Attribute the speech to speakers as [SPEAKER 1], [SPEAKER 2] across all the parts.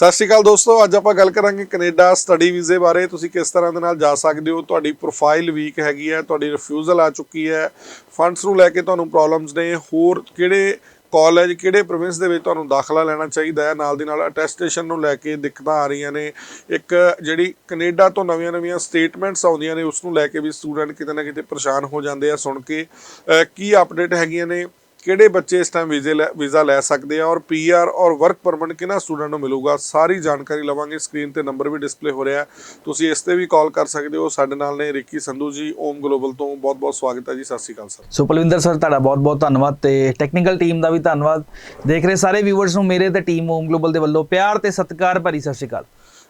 [SPEAKER 1] ਸਤਿ ਸ਼੍ਰੀ ਅਕਾਲ ਦੋਸਤੋ, ਅੱਜ ਆਪਾਂ ਗੱਲ ਕਰਾਂਗੇ ਕੈਨੇਡਾ ਸਟੱਡੀ ਵੀਜ਼ੇ ਬਾਰੇ। ਤੁਸੀਂ ਕਿਸ ਤਰ੍ਹਾਂ ਦੇ ਨਾਲ ਜਾ ਸਕਦੇ ਹੋ? ਤੁਹਾਡੀ ਪ੍ਰੋਫਾਈਲ ਵੀਕ ਹੈਗੀ ਹੈ, ਤੁਹਾਡੀ ਰਿਫਿਊਜ਼ਲ ਆ ਚੁੱਕੀ ਹੈ। ਫੰਡਸ ਨੂੰ ਲੈ ਕੇ ਤੁਹਾਨੂੰ ਪ੍ਰੋਬਲਮਸ ਨੇ। ਹੋਰ ਕਿਹੜੇ ਕਾਲਜ, ਕਿਹੜੇ ਪ੍ਰੋਵਿੰਸ ਦੇ ਵਿੱਚ ਤੁਹਾਨੂੰ ਦਾਖਲਾ ਲੈਣਾ ਚਾਹੀਦਾ ਹੈ? ਨਾਲ ਦੀ ਨਾਲ ਅਟੈਸਟੇਸ਼ਨ ਨੂੰ ਲੈ ਕੇ ਦਿੱਕਤਾਂ ਆ ਰਹੀਆਂ ਨੇ। ਇੱਕ ਜਿਹੜੀ ਕੈਨੇਡਾ ਤੋਂ ਨਵੀਆਂ-ਨਵੀਆਂ ਸਟੇਟਮੈਂਟਸ ਆਉਂਦੀਆਂ ਨੇ, ਉਸ ਨੂੰ ਲੈ ਕੇ ਵੀ ਸਟੂਡੈਂਟ ਕਿਤੇ ਨਾ ਕਿਤੇ ਪਰੇਸ਼ਾਨ ਹੋ ਜਾਂਦੇ ਆ ਸੁਣ ਕੇ। ਕੀ ਅਪਡੇਟ ਹੈਗੀਆਂ ਨੇ? ਕਿਹੜੇ ਬੱਚੇ ਇਸ ਟਾਈਮ ਵੀਜ਼ੇ ਲੈ ਵੀਜ਼ਾ ਲੈ ਸਕਦੇ ਆ ਔਰ ਪੀਆਰ ਔਰ ਵਰਕ ਪਰਮਿਟ ਕਿਹਨਾਂ ਸਟੂਡੈਂਟ ਨੂੰ ਮਿਲੂਗਾ, ਸਾਰੀ ਜਾਣਕਾਰੀ ਲਵਾਂਗੇ। ਸਕਰੀਨ ਤੇ ਨੰਬਰ ਵੀ ਡਿਸਪਲੇ ਹੋ ਰਿਹਾ ਤੁਸੀਂ ਇਸ ਤੇ ਵੀ ਕਾਲ ਕਰ ਸਕਦੇ ਹੋ। ਸਾਡੇ ਨਾਲ ਨੇ ਰਿੱਕੀ ਸੰਧੂ ਜੀ ਓਮ ਗਲੋਬਲ ਤੋਂ। ਬਹੁਤ-ਬਹੁਤ ਸਵਾਗਤ ਹੈ ਜੀ। ਸਤਿ ਸ਼੍ਰੀ ਅਕਾਲ, ਸਰ।
[SPEAKER 2] ਸੋ ਪਲਵਿੰਦਰ ਸਰ, ਤੁਹਾਡਾ ਬਹੁਤ-ਬਹੁਤ ਧੰਨਵਾਦ ਤੇ ਟੈਕਨੀਕਲ ਟੀਮ ਦਾ ਵੀ ਧੰਨਵਾਦ। ਦੇਖ ਰਹੇ ਸਾਰੇ ਵਿਊਅਰਸ ਨੂੰ ਮੇਰੇ ਤੇ ਟੀਮ ਓਮ ਗਲੋਬਲ ਦੇ ਵੱਲੋਂ ਪਿਆਰ ਤੇ ਸਤਿਕਾਰ ਭਰੀ ਸਤਿ ਸ਼੍ਰੀ ਅਕਾਲ।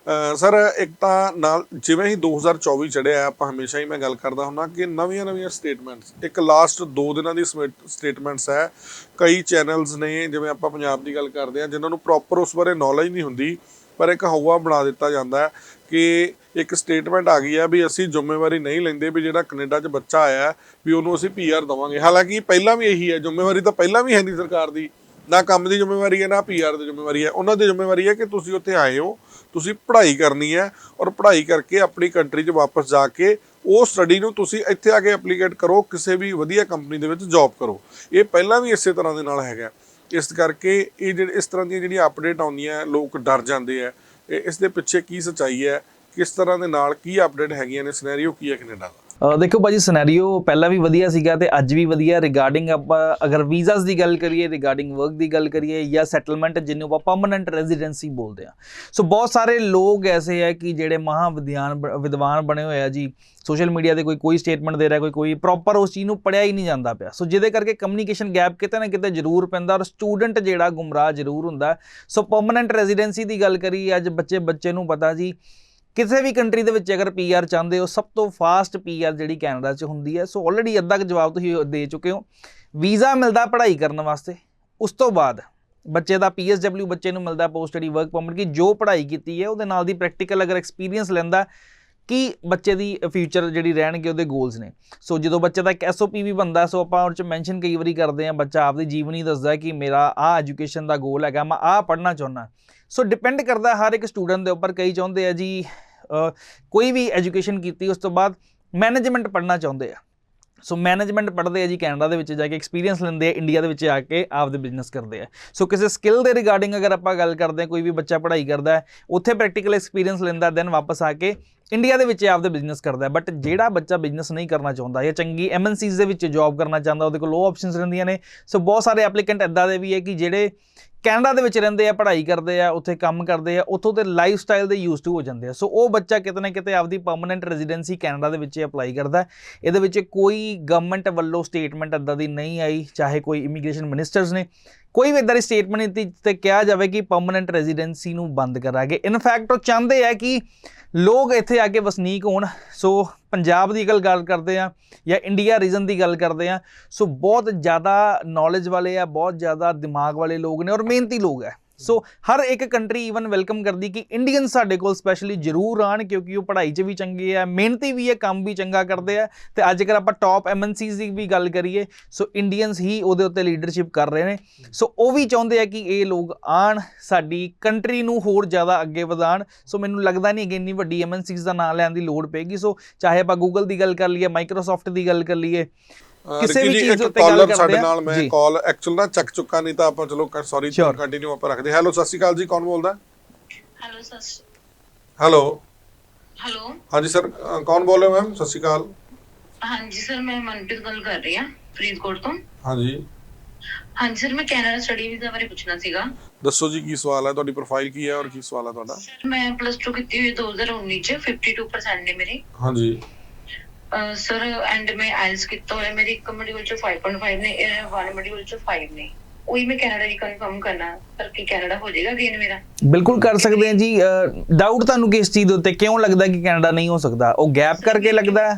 [SPEAKER 1] ਸਰ, ਇੱਕ ਤਾਂ ਨਾਲ ਜਿਵੇਂ ਹੀ 2024 ਚੜਿਆ, ਆਪਾਂ ਹਮੇਸ਼ਾ ਹੀ ਮੈਂ ਗੱਲ ਕਰਦਾ ਹੁੰਦਾ ਕਿ ਨਵੀਆਂ-ਨਵੀਆਂ ਸਟੇਟਮੈਂਟਸ ਇੱਕ ਲਾਸਟ 2 ਦਿਨਾਂ ਦੀ ਸਟੇਟਮੈਂਟਸ ਹੈ। ਕਈ ਚੈਨਲਸ ਨੇ, ਜਿਵੇਂ ਆਪਾਂ ਪੰਜਾਬ ਦੀ ਗੱਲ ਕਰਦੇ ਆ ਜਿਨ੍ਹਾਂ ਨੂੰ ਪ੍ਰੋਪਰ ਉਸ ਬਾਰੇ ਨੌਲੇਜ ਨਹੀਂ ਹੁੰਦੀ, ਪਰ ਇੱਕ ਹਵਾ ਬਣਾ ਦਿੱਤਾ ਜਾਂਦਾ ਹੈ ਕਿ ਇੱਕ ਸਟੇਟਮੈਂਟ ਆ ਗਈ ਹੈ ਵੀ ਅਸੀਂ ਜ਼ਿੰਮੇਵਾਰੀ ਨਹੀਂ ਲੈਂਦੇ ਵੀ ਜਿਹੜਾ ਕੈਨੇਡਾ 'ਚ ਬੱਚਾ ਆਇਆ ਵੀ ਉਹਨੂੰ ਅਸੀਂ ਪੀਆਰ ਦਵਾਂਗੇ। ਹਾਲਾਂਕਿ ਪਹਿਲਾਂ ਵੀ ਇਹੀ ਹੈ, ਜ਼ਿੰਮੇਵਾਰੀ ਤਾਂ ਪਹਿਲਾਂ ਵੀ ਹੈ ਨਹੀਂ ਸਰਕਾਰ ਦੀ। ਨਾ ਕੰਮ ਦੀ ਜ਼ਿੰਮੇਵਾਰੀ ਹੈ, ਨਾ ਪੀਆਰ ਦੀ ਜ਼ਿੰਮੇਵਾਰੀ ਹੈ। ਉਹਨਾਂ ਦੀ ਜ਼ਿੰਮੇਵਾਰੀ ਹੈ ਕਿ ਤੁਸੀਂ ਉੱਥੇ ਆਏ ਹੋ, ਤੁਸੀਂ ਪੜ੍ਹਾਈ ਕਰਨੀ ਹੈ ਔਰ ਪੜ੍ਹਾਈ ਕਰਕੇ ਆਪਣੀ ਕੰਟਰੀ 'ਚ ਵਾਪਸ ਜਾ ਕੇ ਉਹ ਸਟੱਡੀ ਨੂੰ ਤੁਸੀਂ ਇੱਥੇ ਆ ਕੇ ਐਪਲੀਕੇਟ ਕਰੋ, ਕਿਸੇ ਵੀ ਵਧੀਆ ਕੰਪਨੀ ਦੇ ਵਿੱਚ ਜੌਬ ਕਰੋ। ਇਹ ਪਹਿਲਾਂ ਵੀ ਇਸੇ ਤਰ੍ਹਾਂ ਦੇ ਨਾਲ ਹੈਗਾ। ਇਸ ਕਰਕੇ ਇਹ ਜਿਹੜੇ, ਇਸ ਤਰ੍ਹਾਂ ਦੀਆਂ ਜਿਹੜੀਆਂ ਅਪਡੇਟ ਆਉਂਦੀਆਂ, ਲੋਕ ਡਰ ਜਾਂਦੇ ਆ। ਇਹ, ਇਸ ਦੇ ਪਿੱਛੇ ਕੀ ਸੱਚਾਈ ਹੈ, ਕਿਸ ਤਰ੍ਹਾਂ ਦੇ ਨਾਲ ਕੀ ਅਪਡੇਟ ਹੈਗੀਆਂ ਨੇ ਸਿਨੈਰੀਓ ਕੀ ਹੈ ਕੈਨੇਡਾ ਦਾ?
[SPEAKER 2] ਦੇਖੋ ਭਾਜੀ ਸਿਨੈਰੀਓ ਪਹਿਲਾਂ ਵੀ ਵਧੀਆ ਸੀਗਾ ਤੇ ਅੱਜ ਵੀ ਵਧੀਆ। ਰਿਗਾਰਡਿੰਗ ਆਪਾਂ ਅਗਰ ਵੀਜ਼ਾਸ ਦੀ ਗੱਲ ਕਰੀਏ ਰਿਗਾਰਡਿੰਗ ਵਰਕ ਦੀ ਗੱਲ ਕਰੀਏ ਜਾਂ ਸੈਟਲਮੈਂਟ ਜਿਹਨੂੰ ਆਪਾਂ ਪਰਮਨੈਂਟ ਰੈਜ਼ੀਡੈਂਸੀ ਬੋਲਦੇ ਆ ਸੋ ਬਹੁਤ ਸਾਰੇ ਲੋਕ ਐਸੇ ਹੈ ਕਿ ਜਿਹੜੇ ਮਹਾ ਵਿਦਿਆਨ ਵਿਦਵਾਨ ਬਣੇ ਹੋਏ ਆ ਜੀ। ਸੋਸ਼ਲ ਮੀਡੀਆ ਤੇ ਕੋਈ ਕੋਈ ਸਟੇਟਮੈਂਟ ਦੇ ਰਿਹਾ, ਕੋਈ ਕੋਈ ਪ੍ਰੋਪਰ ਉਸ ਚੀਜ਼ ਨੂੰ ਪੜਿਆ ਹੀ ਨਹੀਂ ਜਾਂਦਾ ਪਿਆ। ਸੋ ਜਿਹਦੇ ਕਰਕੇ ਕਮਿਊਨੀਕੇਸ਼ਨ ਗੈਪ ਕਿਤੇ ਨਾ ਕਿਤੇ ਜ਼ਰੂਰ ਪੈਂਦਾ ਔਰ ਸਟੂਡੈਂਟ ਜਿਹੜਾ ਗੁੰਮਰਾਹ ਜ਼ਰੂਰ ਹੁੰਦਾ। ਸੋ ਪਰਮਨੈਂਟ ਰੈਜ਼ੀਡੈਂਸੀ ਦੀ ਗੱਲ ਕਰੀ ਅੱਜ ਬੱਚੇ ਬੱਚੇ ਨੂੰ ਪਤਾ ਜੀ ਕਿਸੇ ਵੀ ਕੰਟਰੀ ਦੇ ਵਿੱਚ ਅਗਰ ਪੀਆਰ ਚਾਹੁੰਦੇ ਹੋ, ਸਭ ਤੋਂ ਫਾਸਟ ਪੀਆਰ ਜਿਹੜੀ ਕੈਨੇਡਾ 'ਚ ਹੁੰਦੀ ਹੈ, ਸੋ ਆਲਰੇਡੀ ਅੱਧਾ ਕੁ ਜਵਾਬ ਤੁਸੀਂ ਦੇ ਚੁੱਕੇ ਹੋ। ਵੀਜ਼ਾ ਮਿਲਦਾ ਪੜ੍ਹਾਈ ਕਰਨ ਵਾਸਤੇ। ਉਸ ਤੋਂ ਬਾਅਦ ਬੱਚੇ ਦਾ ਪੀਐਸਡਬਲਿਊ ਬੱਚੇ ਨੂੰ ਮਿਲਦਾ ਪੋਸਟ ਸਟੱਡੀ ਵਰਕ ਪਰਮਿਟ ਕਿ ਜੋ ਪੜ੍ਹਾਈ ਕੀਤੀ ਹੈ, ਉਹਦੇ ਨਾਲ ਦੀ ਪ੍ਰੈਕਟੀਕਲ ਅਗਰ ਐਕਸਪੀਰੀਅੰਸ ਲੈਂਦਾ ਕਿ ਬੱਚੇ ਦੀ ਫਿਊਚਰ ਜਿਹੜੀ ਰਹਿਣਗੇ, ਉਹਦੇ ਗੋਲਸ ਨੇ। ਸੋ ਜਦੋਂ ਬੱਚੇ ਦਾ ਇੱਕ ਐਸਓਪੀ ਵੀ ਬੰਦਾ ਸੋ ਆਪਾਂ ਉਹ ਚ ਮੈਂਸ਼ਨ ਕਈ ਵਾਰੀ ਕਰਦੇ ਆ ਬੱਚਾ ਆਪਦੀ ਜੀਵਨੀ ਦੱਸਦਾ ਕਿ ਮੇਰਾ ਆ ਐਜੂਕੇਸ਼ਨ ਦਾ ਗੋਲ ਹੈਗਾ, ਮੈਂ ਆ ਪੜ੍ਹਨਾ ਚਾਹੁੰਦਾ। ਸੋ ਡਿਪੈਂਡ ਕਰਦਾ ਹਰ ਇੱਕ ਸਟੂਡੈਂਟ ਦੇ ਉੱਪਰ, ਕਈ ਚਾਹੁੰਦੇ ਆ ਜੀ ਕੋਈ ਵੀ ਐਜੂਕੇਸ਼ਨ ਕੀਤੀ, ਉਸ ਤੋਂ ਬਾਅਦ ਮੈਨੇਜਮੈਂਟ ਪੜ੍ਹਨਾ ਚਾਹੁੰਦੇ ਆ। ਸੋ ਮੈਨੇਜਮੈਂਟ ਪੜ੍ਹਦੇ ਆ ਜੀ ਕੈਨੇਡਾ ਦੇ ਵਿੱਚ ਜਾ ਕੇ ਐਕਸਪੀਰੀਅੰਸ ਲੈਂਦੇ ਆ ਇੰਡੀਆ ਦੇ ਵਿੱਚ ਆ ਕੇ ਆਪਦੇ ਬਿਜ਼ਨਸ ਕਰਦੇ ਆ। ਸੋ ਕਿਸੇ ਸਕਿੱਲ ਦੇ ਰਿਗਾਰਡਿੰਗ ਅਗਰ ਆਪਾਂ ਗੱਲ ਕਰਦੇ ਆ, ਕੋਈ ਵੀ ਬੱਚਾ ਪੜ੍ਹਾਈ ਕਰਦਾ ਹੈ, ਉੱਥੇ ਪ੍ਰੈਕਟੀਕਲ ਐਕਸਪੀਰੀਅੰਸ ਲੈਂਦਾ ਦੈਨ ਵਾਪਸ ਆ ਕੇ ਇੰਡੀਆ ਦੇ ਵਿੱਚ ਆਪਦੇ ਬਿਜ਼ਨਸ ਕਰਦਾ ਬਟ ਜਿਹੜਾ ਬੱਚਾ ਬਿਜ਼ਨਸ ਨਹੀਂ ਕਰਨਾ ਚਾਹੁੰਦਾ ਜਾਂ ਚੰਗੀ ਐਮਐਨਸੀਜ਼ ਦੇ ਵਿੱਚ ਜੌਬ ਕਰਨਾ ਚਾਹੁੰਦਾ, ਉਹਦੇ ਕੋਲ ਉਹ ਆਪਸ਼ਨਸ ਰਹਿੰਦੀਆਂ ਨੇ। ਸੋ ਬਹੁਤ ਸਾਰੇ ਐਪਲੀਕੈਂਟ ਇਦਾਂ ਦੇ ਵੀ ਹੈ ਕਿ ਜਿਹੜੇ ਕੈਨੇਡਾ ਦੇ ਵਿੱਚ ਰਹਿੰਦੇ ਆ, ਪੜ੍ਹਾਈ ਕਰਦੇ ਆ, ਉੱਥੇ ਕੰਮ ਕਰਦੇ ਆ, ਉੱਥੋਂ ਦੇ ਲਾਈਫ ਸਟਾਈਲ ਦੇ ਯੂਜ਼ ਟੂ ਹੋ ਜਾਂਦੇ ਆ। ਸੋ ਉਹ ਬੱਚਾ ਕਿਤੇ ਨਾ ਕਿਤੇ ਆਪਦੀ ਪਰਮਨੈਂਟ ਰੈਜ਼ੀਡੈਂਸੀ ਕੈਨੇਡਾ ਦੇ ਵਿੱਚ ਅਪਲਾਈ ਕਰਦਾ ਇਹਦੇ ਵਿੱਚ ਕੋਈ ਗਵਰਨਮੈਂਟ ਵੱਲੋਂ ਸਟੇਟਮੈਂਟ ਇਦਾਂ ਦੀ ਨਹੀਂ ਆਈ, ਚਾਹੇ ਕੋਈ ਇਮੀਗ੍ਰੇਸ਼ਨ ਮਿਨਿਸਟਰਸ ਨੇ। ਕੋਈ ਵੀ ਇਦਾਂ ਦੀ ਸਟੇਟਮੈਂਟ ਨਹੀਂ ਤੇ ਕਿਹਾ ਜਾਵੇ ਕਿ ਪਰਮਨੈਂਟ ਰੈਜ਼ੀਡੈਂਸੀ ਨੂੰ ਬੰਦ ਕਰਾਂਗੇ। ਇਨਫੈਕਟ ਉਹ ਚਾਹੁੰਦੇ ਆ ਕਿ ਲੋਕ ਇੱਥੇ ਆ ਕੇ ਵਸਨੀਕ ਹੋਣ। ਸੋ ਪੰਜਾਬ ਦੀ ਗੱਲ ਗੱਲ ਕਰਦੇ ਆ ਜਾਂ ਇੰਡੀਆ ਰੀਜਨ ਦੀ ਗੱਲ ਕਰਦੇ ਆ। ਸੋ ਬਹੁਤ ਜ਼ਿਆਦਾ ਨੌਲੇਜ ਵਾਲੇ ਆ, ਬਹੁਤ ਜ਼ਿਆਦਾ ਦਿਮਾਗ ਵਾਲੇ ਲੋਕ ਨੇ ਔਰ ਮਿਹਨਤੀ ਲੋਕ ਆ। ਸੋ ਹਰ ਇੱਕ ਕੰਟਰੀ ਈਵਨ ਵੈਲਕਮ ਕਰਦੀ ਕਿ ਇੰਡੀਅਨ ਸਾਡੇ ਕੋਲ ਸਪੈਸ਼ਲੀ ਜ਼ਰੂਰ ਆਣ ਕਿਉਂਕਿ ਉਹ ਪੜ੍ਹਾਈ 'ਚ ਵੀ ਚੰਗੇ ਆ, ਮਿਹਨਤੀ ਵੀ ਆ, ਕੰਮ ਵੀ ਚੰਗਾ ਕਰਦੇ ਆ ਤੇ ਅੱਜ ਅਗਰ ਆਪਾਂ ਟਾਪ ਐਮਐਨਸੀਜ਼ ਦੀ ਵੀ ਗੱਲ ਕਰੀਏ ਸੋ ਇੰਡੀਅਨਸ ਹੀ ਉਹਦੇ ਉੱਤੇ ਲੀਡਰਸ਼ਿਪ ਕਰ ਰਹੇ ਨੇ। ਸੋ ਉਹ ਵੀ ਚਾਹੁੰਦੇ ਆ ਕਿ ਇਹ ਲੋਕ ਆਣ ਸਾਡੀ ਕੰਟਰੀ ਨੂੰ ਹੋਰ ਜ਼ਿਆਦਾ ਅੱਗੇ ਵਧਾਣ ਸੋ ਮੈਨੂੰ ਲੱਗਦਾ ਨਹੀਂ ਕਿ ਇੰਨੀ ਵੱਡੀ ਐਮਐਨਸੀਜ਼ ਦਾ ਨਾਮ ਲੈਣ ਦੀ ਲੋੜ ਪਏਗੀ। ਸੋ ਚਾਹੇ ਆਪਾਂ ਗੂਗਲ ਦੀ ਗੱਲ ਕਰ ਲਈਏ ਮਾਈਕਰੋਸਾਫਟ ਦੀ ਗੱਲ ਕਰ ਲਈਏ ਕਿਸੇ ਵੀ ਚੀਜ਼ ਉੱਤੇ ਗੱਲ
[SPEAKER 1] ਸਾਡੇ
[SPEAKER 2] ਕਰਦੇ ਆ।
[SPEAKER 1] ਨਾਲ ਮੈਂ। ਕਾਲ ਐਕਚੁਅਲ ਨਾ ਚੱਕ ਚੁੱਕਾ ਨਹੀਂ ਤਾਂ ਆਪਾਂ ਚਲੋ ਸੌਰੀ. ਕੰਟੀਨਿਊ ਆਪਾਂ ਰੱਖਦੇ ਹੈਲੋ ਸਤਿ ਸ਼੍ਰੀ ਅਕਾਲ ਜੀ ਕੌਣ ਬੋਲਦਾ?
[SPEAKER 3] ਹੈਲੋ ਸਰ
[SPEAKER 1] ਹੈਲੋ
[SPEAKER 3] ਹੈਲੋ
[SPEAKER 1] ਹਾਂਜੀ ਸਰ ਕੌਣ ਬੋਲ ਰਹੇ ਹੋ ਮੈਮ ਸਤਿ ਸ਼੍ਰੀ ਅਕਾਲ।
[SPEAKER 3] ਹਾਂਜੀ ਸਰ ਮੈਂ ਮਨਪ੍ਰੀਤ ਗੱਲ ਕਰ ਰਹੀ ਹਾਂ ਫਰੀਦਕੋਟ ਤੋਂ।
[SPEAKER 1] ਹਾਂਜੀ।
[SPEAKER 3] ਹਾਂਜੀ ਸਰ ਮੈਂ ਕੈਨੇਡਾ ਸਟੱਡੀ ਵੀਜ਼ਾ ਬਾਰੇ ਪੁੱਛਣਾ ਸੀਗਾ।
[SPEAKER 1] ਦੱਸੋ ਜੀ ਕੀ ਸਵਾਲ ਹੈ? ਤੁਹਾਡੀ ਪ੍ਰੋਫਾਈਲ ਕੀ ਹੈ ਔਰ ਕੀ ਸਵਾਲ ਹੈ ਤੁਹਾਡਾ?
[SPEAKER 3] ਸਰ ਮੈਂ ਪਲੱਸ 2 ਕੀਤੀ ਹੋਈ 2019 ਚ 52% ਨੇ ਮੇਰੀ।
[SPEAKER 1] ਹਾਂਜੀ।
[SPEAKER 3] ਸਰ ਐਂਡ ਮੈਂ ਆਇਲਸ ਕੀਤਾ ਹੋਇਆ ਮੇਰੀ ਇੱਕ ਮੋਡਿਊਲ ਚ 5.5 ਨੇ ਇਹ ਵਨ ਮੋਡਿਊਲ ਚ 5 ਨੇ। ਉਹੀ ਮੈਂ ਕੈਨੇਡਾ ਦੀ ਕਨਫਰਮ ਕਰਨਾ ਸਰ ਕਿ ਕੈਨੇਡਾ ਹੋ ਜਾਏਗਾ ਅਗੇਨ ਮੇਰਾ?
[SPEAKER 2] ਬਿਲਕੁਲ ਕਰ ਸਕਦੇ ਹਾਂ ਜੀ। ਡਾਊਟ ਤੁਹਾਨੂੰ ਕਿਸ ਚੀਜ਼ ਦੇ ਉੱਤੇ ਕਿਉਂ ਲੱਗਦਾ ਕਿ ਕੈਨੇਡਾ ਨਹੀਂ ਹੋ ਸਕਦਾ? ਉਹ ਗੈਪ ਕਰਕੇ ਲੱਗਦਾ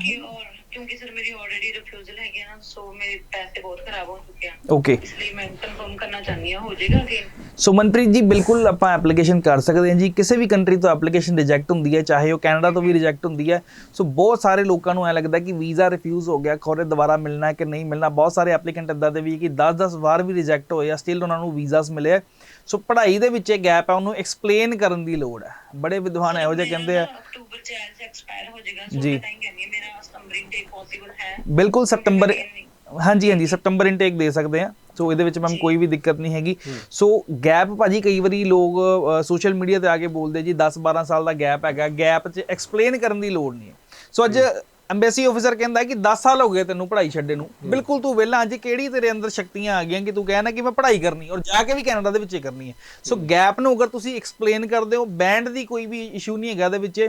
[SPEAKER 3] ਕਿਉਂਕਿ ਸਰ ਮੇਰੀ ਆਲਰੇਡੀ ਰਿਫਿਊਜ਼ਲ ਹੈਗੀ ਆ ਨਾ ਸੋ ਮੇਰੇ ਪੈਸੇ ਬਹੁਤ ਖਰਾਬ ਹੋ ਚੁੱਕੇ ਆ।
[SPEAKER 2] ਓਕੇ
[SPEAKER 3] ਇਸ ਲਈ ਮੈਂ ਕਨਫਰਮ ਕਰਨਾ ਚਾਹੁੰਦੀ ਹਾਂ ਹੋ ਜਾਏਗਾ ਕਿ
[SPEAKER 2] ਸੋ ਮਨਪ੍ਰੀਤ ਜੀ ਬਿਲਕੁਲ ਆਪਾਂ ਐਪਲੀਕੇਸ਼ਨ ਕਰ ਸਕਦੇ ਹਾਂ ਜੀ। ਕਿਸੇ ਵੀ ਕੰਟਰੀ ਤੋਂ ਐਪਲੀਕੇਸ਼ਨ ਰਿਜੈਕਟ ਹੁੰਦੀ ਹੈ ਚਾਹੇ ਉਹ ਕੈਨੇਡਾ ਤੋਂ ਵੀ ਰਿਜੈਕਟ ਹੁੰਦੀ ਹੈ। ਸੋ ਬਹੁਤ ਸਾਰੇ ਲੋਕਾਂ ਨੂੰ ਐ ਲੱਗਦਾ ਕਿ ਵੀਜ਼ਾ ਰਿਫਿਊਜ਼ ਹੋ ਗਿਆ ਖੋਰੇ ਦੁਬਾਰਾ ਮਿਲਣਾ ਹੈ ਕਿ ਨਹੀਂ ਮਿਲਣਾ। ਬਹੁਤ ਸਾਰੇ ਐਪਲੀਕੈਂਟ ਇਦਾਂ ਦੇ ਵੀ ਕਿ 10-10 ਵਾਰ ਵੀ ਰਿਜੈਕਟ ਹੋਏ ਆ ਸਟਿਲ ਉਹਨਾਂ ਨੂੰ ਵੀਜ਼ਾਸ ਮਿਲੇ ਆ। ਸੋ ਪੜ੍ਹਾਈ ਦੇ ਵਿੱਚ ਇਹ ਗੈਪ ਹੈ ਉਹਨੂੰ ਐਕਸਪਲੇਨ ਕਰਨ ਦੀ ਲੋੜ ਹੈ। ਬੜੇ ਵਿਦਵਾਨ ਇਹੋ ਜਿਹੇ ਕਹਿੰਦੇ ਆ।
[SPEAKER 3] ਅਕਤੂਬਰ ਚ ਐਲਸ ਐਕਸਪਾਇਰ ਹੋ ਜਾਏਗਾ ਸੋ
[SPEAKER 2] ਜੀ।
[SPEAKER 3] ਮੈਂ ਟਾਈਮ ਕਹਿੰਦੀ ਹਾਂ, ਮੇਰਾ ਸਤੰਬਰ ਇਨਟੇਕ ਪੋਸੀਬਲ ਹੈ।
[SPEAKER 2] ਬਿਲਕੁਲ ਸਤੰਬਰ ਹਾਂਜੀ ਹਾਂਜੀ ਸਤੰਬਰ ਇਨਟੇਕ ਦੇ ਸਕਦੇ ਆ ਸੋ ਇਹਦੇ ਵਿੱਚ ਮੈਮ ਕੋਈ ਵੀ ਦਿੱਕਤ ਨਹੀਂ ਹੈਗੀ। ਸੋ ਗੈਪ ਭਾਜੀ ਕਈ ਵਾਰੀ ਲੋਕ ਸੋਸ਼ਲ ਮੀਡੀਆ ਤੇ ਆ ਕੇ ਬੋਲਦੇ ਜੀ 10 12 ਸਾਲ ਦਾ ਗੈਪ ਹੈਗਾ। ਗੈਪ 'ਚ ਐਕਸਪਲੇਨ ਕਰਨ ਦੀ ਲੋੜ ਨਹੀਂ ਹੈ। ਸੋ ਅੱਜ ਐਮਬੈਸੀ ਆਫੀਸਰ ਕਹਿੰਦਾ ਕਿ 10 ਸਾਲ ਹੋ ਗਏ ਤੈਨੂੰ ਪੜ੍ਹਾਈ ਛੱਡੇ ਨੂੰ। ਬਿਲਕੁਲ ਤੂੰ ਵਿਹਲਾ ਅੱਜ ਕਿਹੜੀ ਤੇਰੇ ਅੰਦਰ ਸ਼ਕਤੀਆਂ ਆ ਗਈਆਂ ਕਿ ਤੂੰ ਕਹਿਣਾ ਕਿ ਮੈਂ ਪੜ੍ਹਾਈ ਕਰਨੀ ਔਰ ਜਾ ਕੇ ਵੀ ਕੈਨੇਡਾ ਦੇ ਵਿੱਚ ਕਰਨੀ ਹੈ। ਸੋ ਗੈਪ ਨੂੰ ਅਗਰ ਤੁਸੀਂ ਐਕਸਪਲੇਨ ਕਰਦੇ ਹੋ ਬੈਂਡ ਦੀ ਕੋਈ ਵੀ ਇਸ਼ੂ ਨਹੀਂ ਹੈਗਾ ਦੇ ਵਿੱਚ।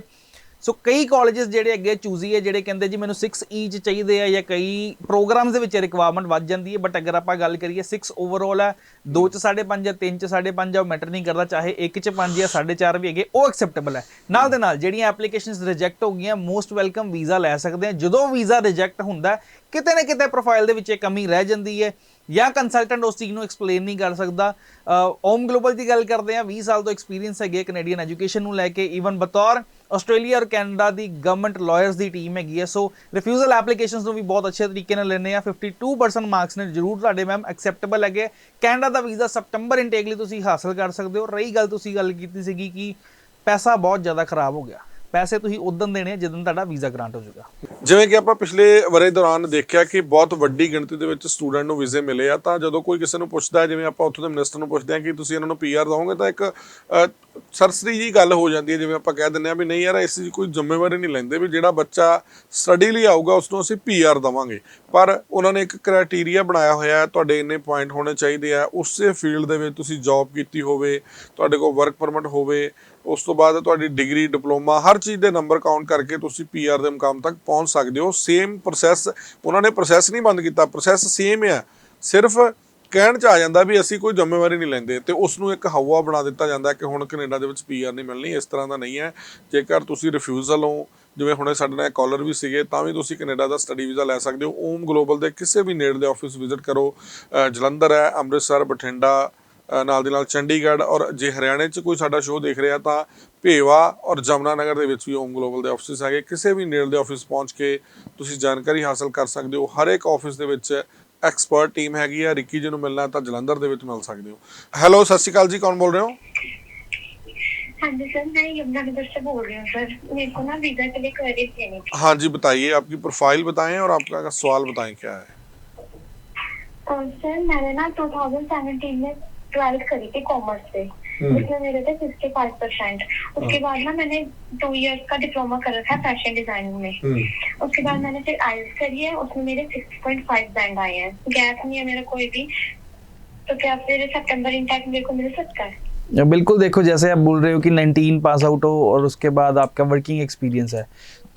[SPEAKER 2] ਸੋ ਕਈ ਕਾਲਜਸ ਜਿਹੜੇ ਅੱਗੇ ਚੂਜ਼ੀ ਹੈ, ਜਿਹੜੇ ਕਹਿੰਦੇ ਜੀ ਮੈਨੂੰ 6 ਈ e ਚ ਚਾਹੀਦੇ ਆ ਜਾਂ ਕਈ ਪ੍ਰੋਗਰਾਮਸ ਦੇ ਵਿੱਚ ਰਿਕੁਆਇਰਮੈਂਟ ਵੱਧ ਜਾਂਦੀ ਹੈ ਬਟ ਅਗਰ ਆਪਾਂ ਗੱਲ ਕਰੀਏ 6 ਓਵਰਆਲ ਹੈ 2 ਚ 5.5 ਜਾਂ 3 ਚ 5.5 ਆ ਮੈਟਰ ਨਹੀਂ ਕਰਦਾ, ਚਾਹੇ 1 ਚ 5 ਜਾਂ 4.5 ਵੀ ਹੈਗੇ, ਉਹ ਐਕਸੈਪਟੇਬਲ ਹੈ। ਨਾਲ ਦੇ ਨਾਲ ਜਿਹੜੀਆਂ ਐਪਲੀਕੇਸ਼ਨਸ ਰਿਜੈਕਟ ਹੋ ਗਈਆਂ ਮੋਸਟ ਵੈਲਕਮ ਵੀਜ਼ਾ ਲੈ ਸਕਦੇ ਆ। ਜਦੋਂ ਵੀਜ਼ਾ ਰਿਜੈਕਟ ਹੁੰਦਾ ਕਿਤੇ ਨਾ ਕਿਤੇ ਪ੍ਰੋਫਾਈਲ ਦੇ ਵਿੱਚ ਇਹ ਕਮੀ ਰਹਿ ਜਾਂਦੀ ਹੈ, ਜਾਂ ਕੰਸਲਟੈਂਟ ਉਸ ਚੀਜ਼ ਨੂੰ ਐਕਸਪਲੇਨ ਨਹੀਂ ਕਰ ਸਕਦਾ। ਓਮ ਗਲੋਬਲ ਦੀ ਗੱਲ ਕਰਦੇ ਆ 20 ਸਾਲ ਤੋਂ ਐਕਸਪੀਰੀਅੰਸ ਹੈਗੇ ਕੈਨੇਡੀਅਨ ਐਜੂਕੇਸ਼ਨ ਨੂੰ ਲੈ ਕੇ ਈਵਨ ਬਤੌਰ ਆਸਟ੍ਰੇਲੀਆ ਔਰ ਕੈਨੇਡਾ ਦੀ ਗਵਰਨਮੈਂਟ ਲਾਇਰਸ ਦੀ ਟੀਮ ਹੈਗੀ ਹੈ। ਸੋ ਰਿਫਿਊਜ਼ਲ ਐਪਲੀਕੇਸ਼ਨਸ ਨੂੰ ਵੀ ਬਹੁਤ ਅੱਛੇ ਤਰੀਕੇ ਨਾਲ ਲੈਣੇ ਆ। 52% ਮਾਰਕਸ ਨੇ ਜ਼ਰੂਰ ਤੁਹਾਡੇ ਮੈਮ ਐਕਸੈਪਟੇਬਲ ਹੈਗੇ। ਕੈਨੇਡਾ ਦਾ ਵੀਜ਼ਾ ਸਪਟੈਂਬਰ ਇਨਟੇਕ ਲਈ ਤੁਸੀਂ ਹਾਸਲ ਕਰ ਸਕਦੇ ਹੋ। ਰਹੀ ਗੱਲ ਤੁਸੀਂ ਗੱਲ ਕੀਤੀ ਸੀਗੀ ਕਿ ਪੈਸਾ ਬਹੁਤ ਜ਼ਿਆਦਾ ਖਰਾਬ ਹੋ ਗਿਆ। ਪੈਸੇ ਤੁਸੀਂ ਉਦੋਂ ਦੇਣੇ ਆ ਜਦੋਂ ਤੁਹਾਡਾ ਵੀਜ਼ਾ ਗ੍ਰਾਂਟ ਹੋ ਜਾਊਗਾ।
[SPEAKER 1] ਜਿਵੇਂ ਕਿ ਆਪਾਂ ਪਿਛਲੇ ਵਰੇ ਦੌਰਾਨ ਦੇਖਿਆ ਕਿ ਬਹੁਤ ਵੱਡੀ ਗਿਣਤੀ ਦੇ ਵਿੱਚ ਸਟੂਡੈਂਟ ਨੂੰ ਵੀਜ਼ੇ ਮਿਲੇ ਆ, ਤਾਂ ਜਦੋਂ ਕੋਈ ਕਿਸੇ ਨੂੰ ਪੁੱਛਦਾ ਜਿਵੇਂ ਆਪਾਂ ਉੱਥੋਂ ਦੇ ਮਿਨਿਸਟਰ ਨੂੰ ਪੁੱਛਦੇ ਹਾਂ ਕਿ ਤੁਸੀਂ ਇਹਨਾਂ ਨੂੰ ਪੀਆਰ ਦਵੋਗੇ, ਤਾਂ ਇੱਕ ਸਰਸਰੀ ਜੀ ਗੱਲ ਹੋ ਜਾਂਦੀ ਹੈ, ਜਿਵੇਂ ਆਪਾਂ ਕਹਿ ਦਿੰਦੇ ਆ ਵੀ ਨਹੀਂ ਯਾਰ, ਇਸ ਦੀ ਕੋਈ ਜ਼ਿੰਮੇਵਾਰੀ ਨਹੀਂ ਲੈਂਦੇ ਵੀ ਜਿਹੜਾ ਬੱਚਾ ਸਟੱਡੀ ਲਈ ਆਊਗਾ ਉਸ ਨੂੰ ਅਸੀਂ ਪੀਆਰ ਦਵਾਂਗੇ। ਪਰ ਉਹਨਾਂ ਨੇ ਇੱਕ ਕ੍ਰਾਈਟੇਰੀਆ ਬਣਾਇਆ ਹੋਇਆ ਹੈ, ਤੁਹਾਡੇ ਇੰਨੇ ਪੁਆਇੰਟ ਹੋਣੇ ਚਾਹੀਦੇ ਆ, ਉਸੇ ਫੀਲਡ ਦੇ ਵਿੱਚ ਤੁਸੀਂ ਜੌਬ ਕੀਤੀ ਹੋਵੇ, ਤੁਹਾਡੇ ਕੋਲ ਵਰਕ ਪਰਮਿਟ ਹੋਵੇ, ਉਸ ਤੋਂ ਬਾਅਦ ਤੁਹਾਡੀ ਡਿਗਰੀ ਡਿਪਲੋਮਾ ਹਰ ਚੀਜ਼ ਦੇ ਨੰਬਰ ਕਾਊਂਟ ਕਰਕੇ ਤੁਸੀਂ ਪੀਆਰ ਦੇ ਮੁਕਾਮ ਤੱਕ ਪਹੁੰਚ ਸਕਦੇ ਹੋ। ਸੇਮ ਪ੍ਰੋਸੈਸ ਉਹਨਾਂ ਨੇ ਪ੍ਰੋਸੈਸ ਨਹੀਂ ਬੰਦ ਕੀਤਾ ਪ੍ਰੋਸੈਸ ਸੇਮ ਹੈ। ਸਿਰਫ ਕਹਿਣ ਚ ਆ ਜਾਂਦਾ ਵੀ ਅਸੀਂ ਕੋਈ ਜ਼ਿੰਮੇਵਾਰੀ ਨਹੀਂ ਲੈਂਦੇ ਤੇ ਉਸ ਨੂੰ ਇੱਕ ਹਵਾ ਬਣਾ ਦਿੱਤਾ ਜਾਂਦਾ ਕਿ ਹੁਣ ਕੈਨੇਡਾ ਦੇ ਵਿੱਚ ਪੀਆਰ ਨਹੀਂ ਮਿਲਣੀ, ਇਸ ਤਰ੍ਹਾਂ ਦਾ ਨਹੀਂ ਹੈ। ਜੇਕਰ ਤੁਸੀਂ ਰਿਫਿਊਜ਼ਲ ਹੋ, ਜਿਵੇਂ ਹੁਣੇ ਸਾਡੇ ਨਾਲ ਕਾਲਰ ਵੀ ਸੀਗੇ, ਤਾਂ ਵੀ ਤੁਸੀਂ ਕੈਨੇਡਾ ਦਾ ਸਟੱਡੀ ਵੀਜ਼ਾ ਲੈ ਸਕਦੇ ਹੋ। ਓਮ ਗਲੋਬਲ ਦੇ ਕਿਸੇ ਵੀ ਨੇੜਲੇ ਆਫਿਸ ਵਿਜ਼ਿਟ ਕਰੋ। ਜਲੰਧਰ ਹੈ, ਅੰਮ੍ਰਿਤਸਰ, ਬਠਿੰਡਾ ਨਾਲ ਦੀ ਨਾਲ ਚੰਡੀਗੜ੍ਹ ਔਰ ਜੇ ਹਰਿਆਣੇ 'ਚ ਕੋਈ ਸਾਡਾ ਸ਼ੋਅ ਦੇਖ ਰਿਹਾ ਤਾਂ ਭੇਵਾ ਔਰ ਜਮਨਾ ਨਗਰ ਦੇ ਵਿੱਚ ਵੀ ਓਮ ਗਲੋਬਲ ਦੇ ਆਫਿਸ ਹੈਗੇ। ਕਿਸੇ ਵੀ ਨੇੜਲੇ ਆਫਿਸ ਪਹੁੰਚ ਕੇ ਤੁਸੀਂ ਜਾਣਕਾਰੀ ਹਾਸਲ ਕਰ ਸਕਦੇ ਹੋ। ਹਰ ਇੱਕ ਆਫਿਸ ਦੇ ਵਿੱਚ ਐਕਸਪਰਟ ਟੀਮ ਹੈਗੀ ਆ ਰਿੱਕੀ ਜੀ ਨੂੰ ਮਿਲਣਾ ਤਾਂ ਜਲੰਧਰ ਦੇ ਵਿੱਚ ਮਿਲ ਸਕਦੇ ਹੋ ਹੈਲੋ ਸਤਿ ਸ਼੍ਰੀ ਅਕਾਲ ਜੀ ਕੌਣ ਬੋਲ ਰਹੇ ਹੋ
[SPEAKER 4] हाँ जी सर मैं यमुना नगर से बोल रही हूँ सर मेरे को ना वीजा के लिए क्वेरी देनी थी
[SPEAKER 1] हाँ जी बताइए आपकी प्रोफाइल बताएं और आपका सवाल बताएं क्या है
[SPEAKER 4] और सर मैंने ना 2017 में ट्वेल्थ करी थी कॉमर्स से जिसमें मेरे थे 65 परसेंट उसके बाद ना मैंने टू इयर्स का डिप्लोमा कर रखा है फ़ैशन डिज़ाइनिंग में। उसके बाद मैंने फिर आईएल्स करी है उसमें मेरे 6.5 बैंड आए हैं। गैप नहीं है मेरा कोई भी। तो क्या फिर सितंबर इंटैक मेरे को मिल सकता है?
[SPEAKER 2] बिल्कुल देखो जैसे आप बोल रहे हो कि 19 पास आउट हो और उसके बाद आपका वर्किंग एक्सपीरियंस है।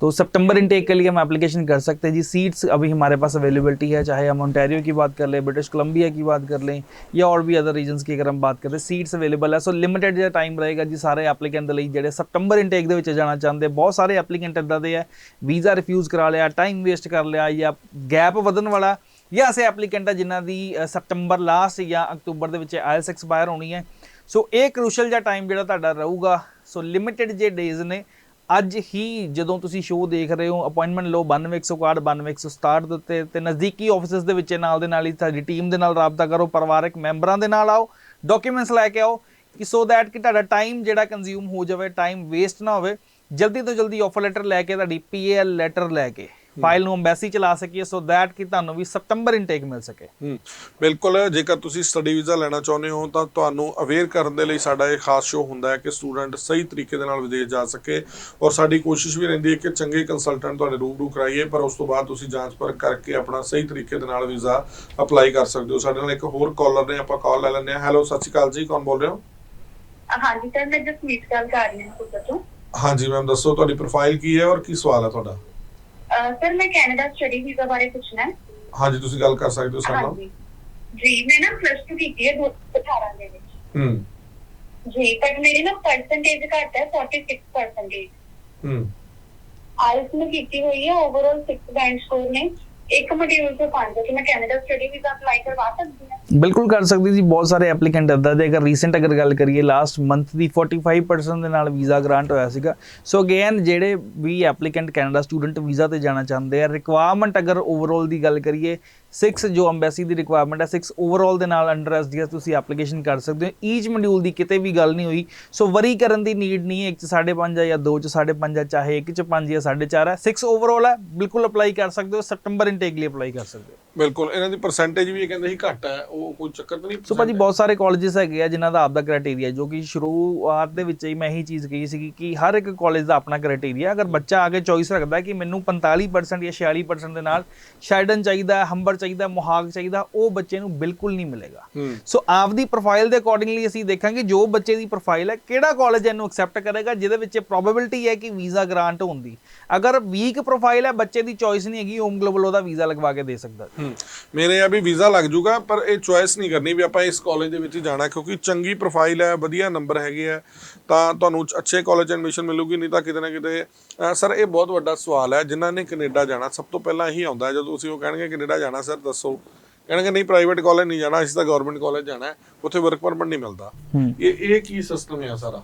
[SPEAKER 2] तो सितंबर इनटेक के लिए हम एप्लीकेशन कर सकते हैं जी सीट्स अभी हमारे पास अवेलेबिलिटी है चाहे हम ओंटारियो की बात कर लें ब्रिटिश कोलंबिया की बात कर लें या और भी अदर रीजन्स की अगर हम बात करें ਸੀਟਸ ਅਵੇਲੇਬਲ ਹੈ ਸੋ ਲਿਮਿਟਿਡ ਜਿਹਾ ਟਾਈਮ ਰਹੇਗਾ ਜੀ ਸਾਰੇ ਐਪਲੀਕੈਂਟ ਦੇ ਲਈ ਜਿਹੜੇ ਸਤੰਬਰ ਇਨਟੇਕ ਦੇ ਵਿੱਚ ਜਾਣਾ ਚਾਹੁੰਦੇ ਬਹੁਤ ਸਾਰੇ ਐਪਲੀਕੈਂਟ ਇਦਾਂ ਦੇ ਆ ਵੀਜ਼ਾ ਰਿਫਿਊਜ਼ ਕਰਾ ਲਿਆ ਟਾਈਮ ਵੇਸਟ ਕਰ ਲਿਆ ਜਾਂ ਗੈਪ ਵਧਣ ਵਾਲਾ ਜਾਂ ਐਸੇ ਐਪਲੀਕੈਂਟ ਆ ਜਿਨ੍ਹਾਂ ਦੀ ਅ, ਸਤੰਬਰ ਲਾਸਟ ਜਾਂ ਅਕਤੂਬਰ ਦੇ ਵਿੱਚ ਆਇਲਸ ਐਕਸਪਾਇਰ ਹੋਣੀ ਹੈ ਸੋ ਇਹ ਕ੍ਰੂਸ਼ਲ ਜਿਹਾ ਟਾਈਮ ਜਿਹੜਾ ਤੁਹਾਡਾ ਰਹੂਗਾ ਸੋ ਲਿਮਿਟਿਡ ਜੇ ਡੇਜ਼ ਨੇ ਅੱਜ ਹੀ ਜਦੋਂ ਤੁਸੀਂ ਸ਼ੋਅ ਦੇਖ ਰਹੇ ਹੋ ਅਪਾਇੰਟਮੈਂਟ ਲਓ 92161 92167 ਦੇ ਉੱਤੇ, ਤੇ ਨਜ਼ਦੀਕੀ ਆਫਿਸਸ ਦੇ ਵਿੱਚ ਨਾਲ ਦੇ ਨਾਲ ਹੀ ਤੁਹਾਡੀ ਟੀਮ ਦੇ ਨਾਲ ਰਾਬਤਾ ਕਰੋ, ਪਰਿਵਾਰਕ ਮੈਂਬਰਾਂ ਦੇ ਨਾਲ ਆਓ ਡਾਕੂਮੈਂਟਸ ਲੈ ਕੇ ਆਓ, ਕਿ ਸੋ ਦੈਟ ਕਿ ਤੁਹਾਡਾ ਟਾਈਮ ਜਿਹੜਾ ਕੰਜ਼ਿਊਮ ਹੋ ਜਾਵੇ ਟਾਈਮ ਵੇਸਟ ਨਾ ਹੋਵੇ, ਜਲਦੀ ਤੋਂ ਜਲਦੀ ਆਫਰ ਲੈਟਰ ਲੈ ਕੇ, ਤੁਹਾਡੀ ਪੀਏਐਲ ਲੈਟਰ ਲੈ ਕੇ। ਫਾਈਲ ਨੂੰ ਐਮਬੈਸੀ ਚਲਾ ਸਕੀਏ ਸੋ ਦੈਟ ਕਿ ਤੁਹਾਨੂੰ ਵੀ ਸਤੰਬਰ ਇਨਟੇਕ ਮਿਲ ਸਕੇ।
[SPEAKER 1] ਬਿਲਕੁਲ ਜੇਕਰ ਤੁਸੀਂ ਸਟੱਡੀ ਵੀਜ਼ਾ ਲੈਣਾ ਚਾਹੁੰਦੇ ਹੋ ਤਾਂ ਤੁਹਾਨੂੰ ਅਵੇਅਰ ਕਰਨ ਦੇ ਲਈ ਸਾਡਾ ਇਹ ਖਾਸ ਸ਼ੋਅ ਹੁੰਦਾ ਹੈ ਕਿ ਸਟੂਡੈਂਟ ਸਹੀ ਤਰੀਕੇ ਦੇ ਨਾਲ ਵਿਦੇਸ਼ ਜਾ ਸਕੇ ਔਰ ਸਾਡੀ ਕੋਸ਼ਿਸ਼ ਵੀ ਰਹਿੰਦੀ ਹੈ ਕਿ ਚੰਗੇ ਕੰਸਲਟੈਂਟ ਤੁਹਾਡੇ ਰੂਬਰੂ ਕਰਾਈਏ ਪਰ ਉਸ ਤੋਂ ਬਾਅਦ ਤੁਸੀਂ ਜਾਂਚ ਪਰ ਕਰਕੇ ਆਪਣਾ ਸਹੀ ਤਰੀਕੇ ਦੇ ਨਾਲ ਵੀਜ਼ਾ ਅਪਲਾਈ ਕਰ ਸਕਦੇ ਹੋ। ਸਾਡੇ ਨਾਲ ਇੱਕ ਹੋਰ ਕਾਲਰ ਨੇ ਆਪਾਂ ਕਾਲ ਲੈ ਲੈਂਦੇ ਹਾਂ। ਹੈਲੋ ਸਤਿ ਸ਼੍ਰੀ ਅਕਾਲ ਜੀ ਕੌਣ ਬੋਲ ਰਹੇ ਹੋ?
[SPEAKER 4] ਹਾਂਜੀ ਸਰ ਮੈਂ ਜਸਮੀਤ ਗੱਲ ਕਰ ਰਹੀ ਹਾਂ ਤੁਹਾਡਾ ਤੋਂ।
[SPEAKER 1] ਹਾਂਜੀ ਮੈਮ ਦੱਸੋ ਤੁਹਾਡੀ ਪ੍ਰੋਫਾਈਲ ਕੀ ਹੈ ਔਰ ਕੀ ਸਵਾਲ ਹੈ ਤੁਹਾਡਾ?
[SPEAKER 4] ਸਰ ਮੈਂ ਕੈਨੇਡਾ ਸਟੱਡੀ ਵੀਜ਼ਾ ਬਾਰੇ ਪੁੱਛਣਾ ਹੈ।
[SPEAKER 1] ਹਾਂਜੀ ਤੁਸੀਂ ਗੱਲ ਕਰ ਸਕਦੇ ਹੋ ਸਾਡੇ ਨਾਲ।
[SPEAKER 4] ਹਾਂਜੀ। ਜੀ ਮੈਂ ਨਾ ਪਲੱਸ 2 ਕੀਤੀ ਹੈ 2018 ਦੇ ਵਿੱਚ।
[SPEAKER 1] ਹੂੰ।
[SPEAKER 4] ਜੀ ਪਰ ਮੇਰੀ ਨਾ ਪਰਸੈਂਟੇਜ ਘੱਟ ਹੈ 46% ਆਈਲਸ ਨੇ ਕੀਤੀ ਹੋਈ ਹੈ ਓਵਰਆਲ 6 ਬੈਂਡ ਸਕੋਰ ਨੇ। ਇੱਕ ਮੋਡਿਊਲ ਤੋਂ ਪੰਜ ਕਿ ਮੈਂ ਕੈਨੇਡਾ ਸਟੱਡੀ ਵੀਜ਼ਾ ਅਪਲਾਈ ਕਰਵਾ ਸਕਦੀ ਹਾਂ।
[SPEAKER 2] ਬਿਲਕੁਲ ਕਰ ਸਕਦੀ ਸੀ ਬਹੁਤ ਸਾਰੇ ਐਪਲੀਕੈਂਟ ਇਦਾਂ ਦੇ, ਅਗਰ ਰੀਸੈਂਟ ਅਗਰ ਗੱਲ ਕਰੀਏ ਲਾਸਟ ਮੰਥ ਦੀ 45% ਦੇ ਨਾਲ ਵੀਜ਼ਾ ਗ੍ਰਾਂਟ ਹੋਇਆ ਸੀਗਾ। ਸੋ ਅਗੇਨ ਜਿਹੜੇ ਵੀ ਐਪਲੀਕੈਂਟ ਕੈਨੇਡਾ ਸਟੂਡੈਂਟ ਵੀਜ਼ਾ ਤੇ ਜਾਣਾ ਚਾਹੁੰਦੇ ਆ ਰਿਕੁਆਇਰਮੈਂਟ ਅਗਰ ਓਵਰਆਲ ਦੀ ਗੱਲ ਕਰੀਏ 6 ਜੋ ਐਮਬੈਸੀ ਦੀ ਰਿਕੁਆਇਰਮੈਂਟ ਹੈ 6 ਓਵਰਆਲ ਦੇ ਨਾਲ ਅੰਡਰ ਐਸਡੀਐਸ ਤੁਸੀਂ ਐਪਲੀਕੇਸ਼ਨ ਕਰ ਸਕਦੇ ਹੋ। ਈਚ ਮੋਡਿਊਲ ਦੀ ਕਿਤੇ ਵੀ ਗੱਲ ਨਹੀਂ ਹੋਈ। ਸੋ ਵਰੀ ਕਰਨ ਦੀ ਨੀਡ ਨਹੀਂ ਹੈ। ਇੱਕ ਚ 5.5 ਜਾਂ ਦੋ ਚ 5.5 ਚਾਹੇ ਇੱਕ ਚ 5 ਜਾਂ 4.5 ਹੈ 6 ਓਵਰਆਲ ਹੈ। ਬਿਲਕੁਲ ਅਪਲਾਈ ਕਰ ਸਕਦੇ ਹੋ। ਸੈਪਟੰਬਰ ਇਨਟੇਕ ਲਈ ਅਪਲਾਈ ਕਰ ਸਕਦੇ ਹੋ।
[SPEAKER 1] ਬਿਲਕੁਲ। ਇਹਨਾਂ ਦੀ ਪਰਸੈਂਟੇਜ ਵੀ ਇਹ ਕਹਿੰਦੇ ਸੀ ਘੱਟ ਹੈ। ਉਹ ਕੋਈ ਚੱਕਰ ਤਾਂ ਨਹੀਂ
[SPEAKER 2] ਸੋ ਭਾਜੀ ਬਹੁਤ ਸਾਰੇ ਕਾਲਜਸ ਹੈਗੇ ਆ ਜਿਨ੍ਹਾਂ ਦਾ ਆਪਦਾ ਕ੍ਰਾਈਟੇਰੀਆ ਜੋ ਕਿ ਸ਼ੁਰੂਆਤ ਦੇ ਵਿੱਚ ਹੀ ਮੈਂ ਇਹੀ ਚੀਜ਼ ਕਹੀ ਸੀਗੀ ਕਿ ਹਰ ਇੱਕ ਕਾਲਜ ਦਾ ਆਪਣਾ ਕ੍ਰਾਈਟੇਰੀਆ ਅਗਰ ਬੱਚਾ ਆ ਕੇ ਚੋਇਸ ਰੱਖਦਾ ਕਿ ਮੈਨੂੰ 45% ਜਾਂ 46% ਦੇ ਨਾਲ ਸ਼ਾਇਡਨ ਚਾਹੀਦਾ ਹੰਬਰ ਚਾਹੀਦਾ ਮੁਹਾਗ ਚਾਹੀਦਾ ਉਹ ਬੱਚੇ ਨੂੰ ਬਿਲਕੁਲ ਨਹੀਂ ਮਿਲੇਗਾ। ਸੋ ਆਪਦੀ ਪ੍ਰੋਫਾਈਲ ਦੇ ਅਕੋਰਡਿੰਗਲੀ ਅਸੀਂ ਦੇਖਾਂਗੇ ਜੋ ਬੱਚੇ ਦੀ ਪ੍ਰੋਫਾਈਲ ਹੈ ਕਿਹੜਾ ਕਾਲਜ ਇਹਨੂੰ ਐਕਸੈਪਟ ਕਰੇਗਾ ਜਿਹਦੇ ਵਿੱਚ ਪ੍ਰੋਬੇਬਿਲਿਟੀ ਹੈ ਕਿ ਵੀਜ਼ਾ ਗ੍ਰਾਂਟ ਹੋਣ ਦੀ। ਅਗਰ ਵੀਕ ਪ੍ਰੋਫਾਈਲ ਹੈ ਬੱਚੇ ਦੀ ਚੋਇਸ ਨਹੀਂ ਹੈਗੀ ਹੋਮ ਗਲੋਬਲ ਉਹਦਾ ਵੀਜ਼ਾ ਲਗਵਾ ਕੇ ਦੇ ਸਕਦਾ
[SPEAKER 1] ਮੇਰੇ ਆ ਵੀ ਵੀਜ਼ਾ ਲੱਗ ਜੂਗਾ ਪਰ ਇਹ ਚੁਆਇਸ ਨਹੀਂ ਕਰਨੀ ਵੀ ਆਪਾਂ ਇਸ ਕਾਲਜ ਦੇ ਵਿੱਚ ਹੀ ਜਾਣਾ ਕਿਉਂਕਿ ਚੰਗੀ ਪ੍ਰੋਫਾਈਲ ਹੈ ਵਧੀਆ ਨੰਬਰ ਹੈਗੇ ਆ ਤਾਂ ਤੁਹਾਨੂੰ ਅੱਛੇ ਕਾਲਜ ਐਡਮਿਸ਼ਨ ਮਿਲੂਗੀ ਨਹੀਂ ਤਾਂ ਕਿਤੇ ਨਾ ਕਿਤੇ ਸਰ ਇਹ ਬਹੁਤ ਵੱਡਾ ਸਵਾਲ ਹੈ ਜਿਨ੍ਹਾਂ ਨੇ ਕੈਨੇਡਾ ਜਾਣਾ। ਸਭ ਤੋਂ ਪਹਿਲਾਂ ਇਹੀ ਆਉਂਦਾ ਜਦੋਂ ਤੁਸੀਂ ਉਹ ਕਹਿਣਗੇ ਕੈਨੇਡਾ ਜਾਣਾ ਸਰ ਦੱਸੋ। ਕਹਿਣਗੇ ਨਹੀਂ ਪ੍ਰਾਈਵੇਟ ਕਾਲਜ ਨਹੀਂ ਜਾਣਾ ਅਸੀਂ ਤਾਂ ਗਵਰਨਮੈਂਟ ਕਾਲਜ ਜਾਣਾ ਉੱਥੇ ਵਰਕ ਪਰਮਿਟ ਨਹੀਂ ਮਿਲਦਾ। ਇਹ ਇਹ ਕੀ ਸਿਸਟਮ ਹੈ ਸਾਰਾ?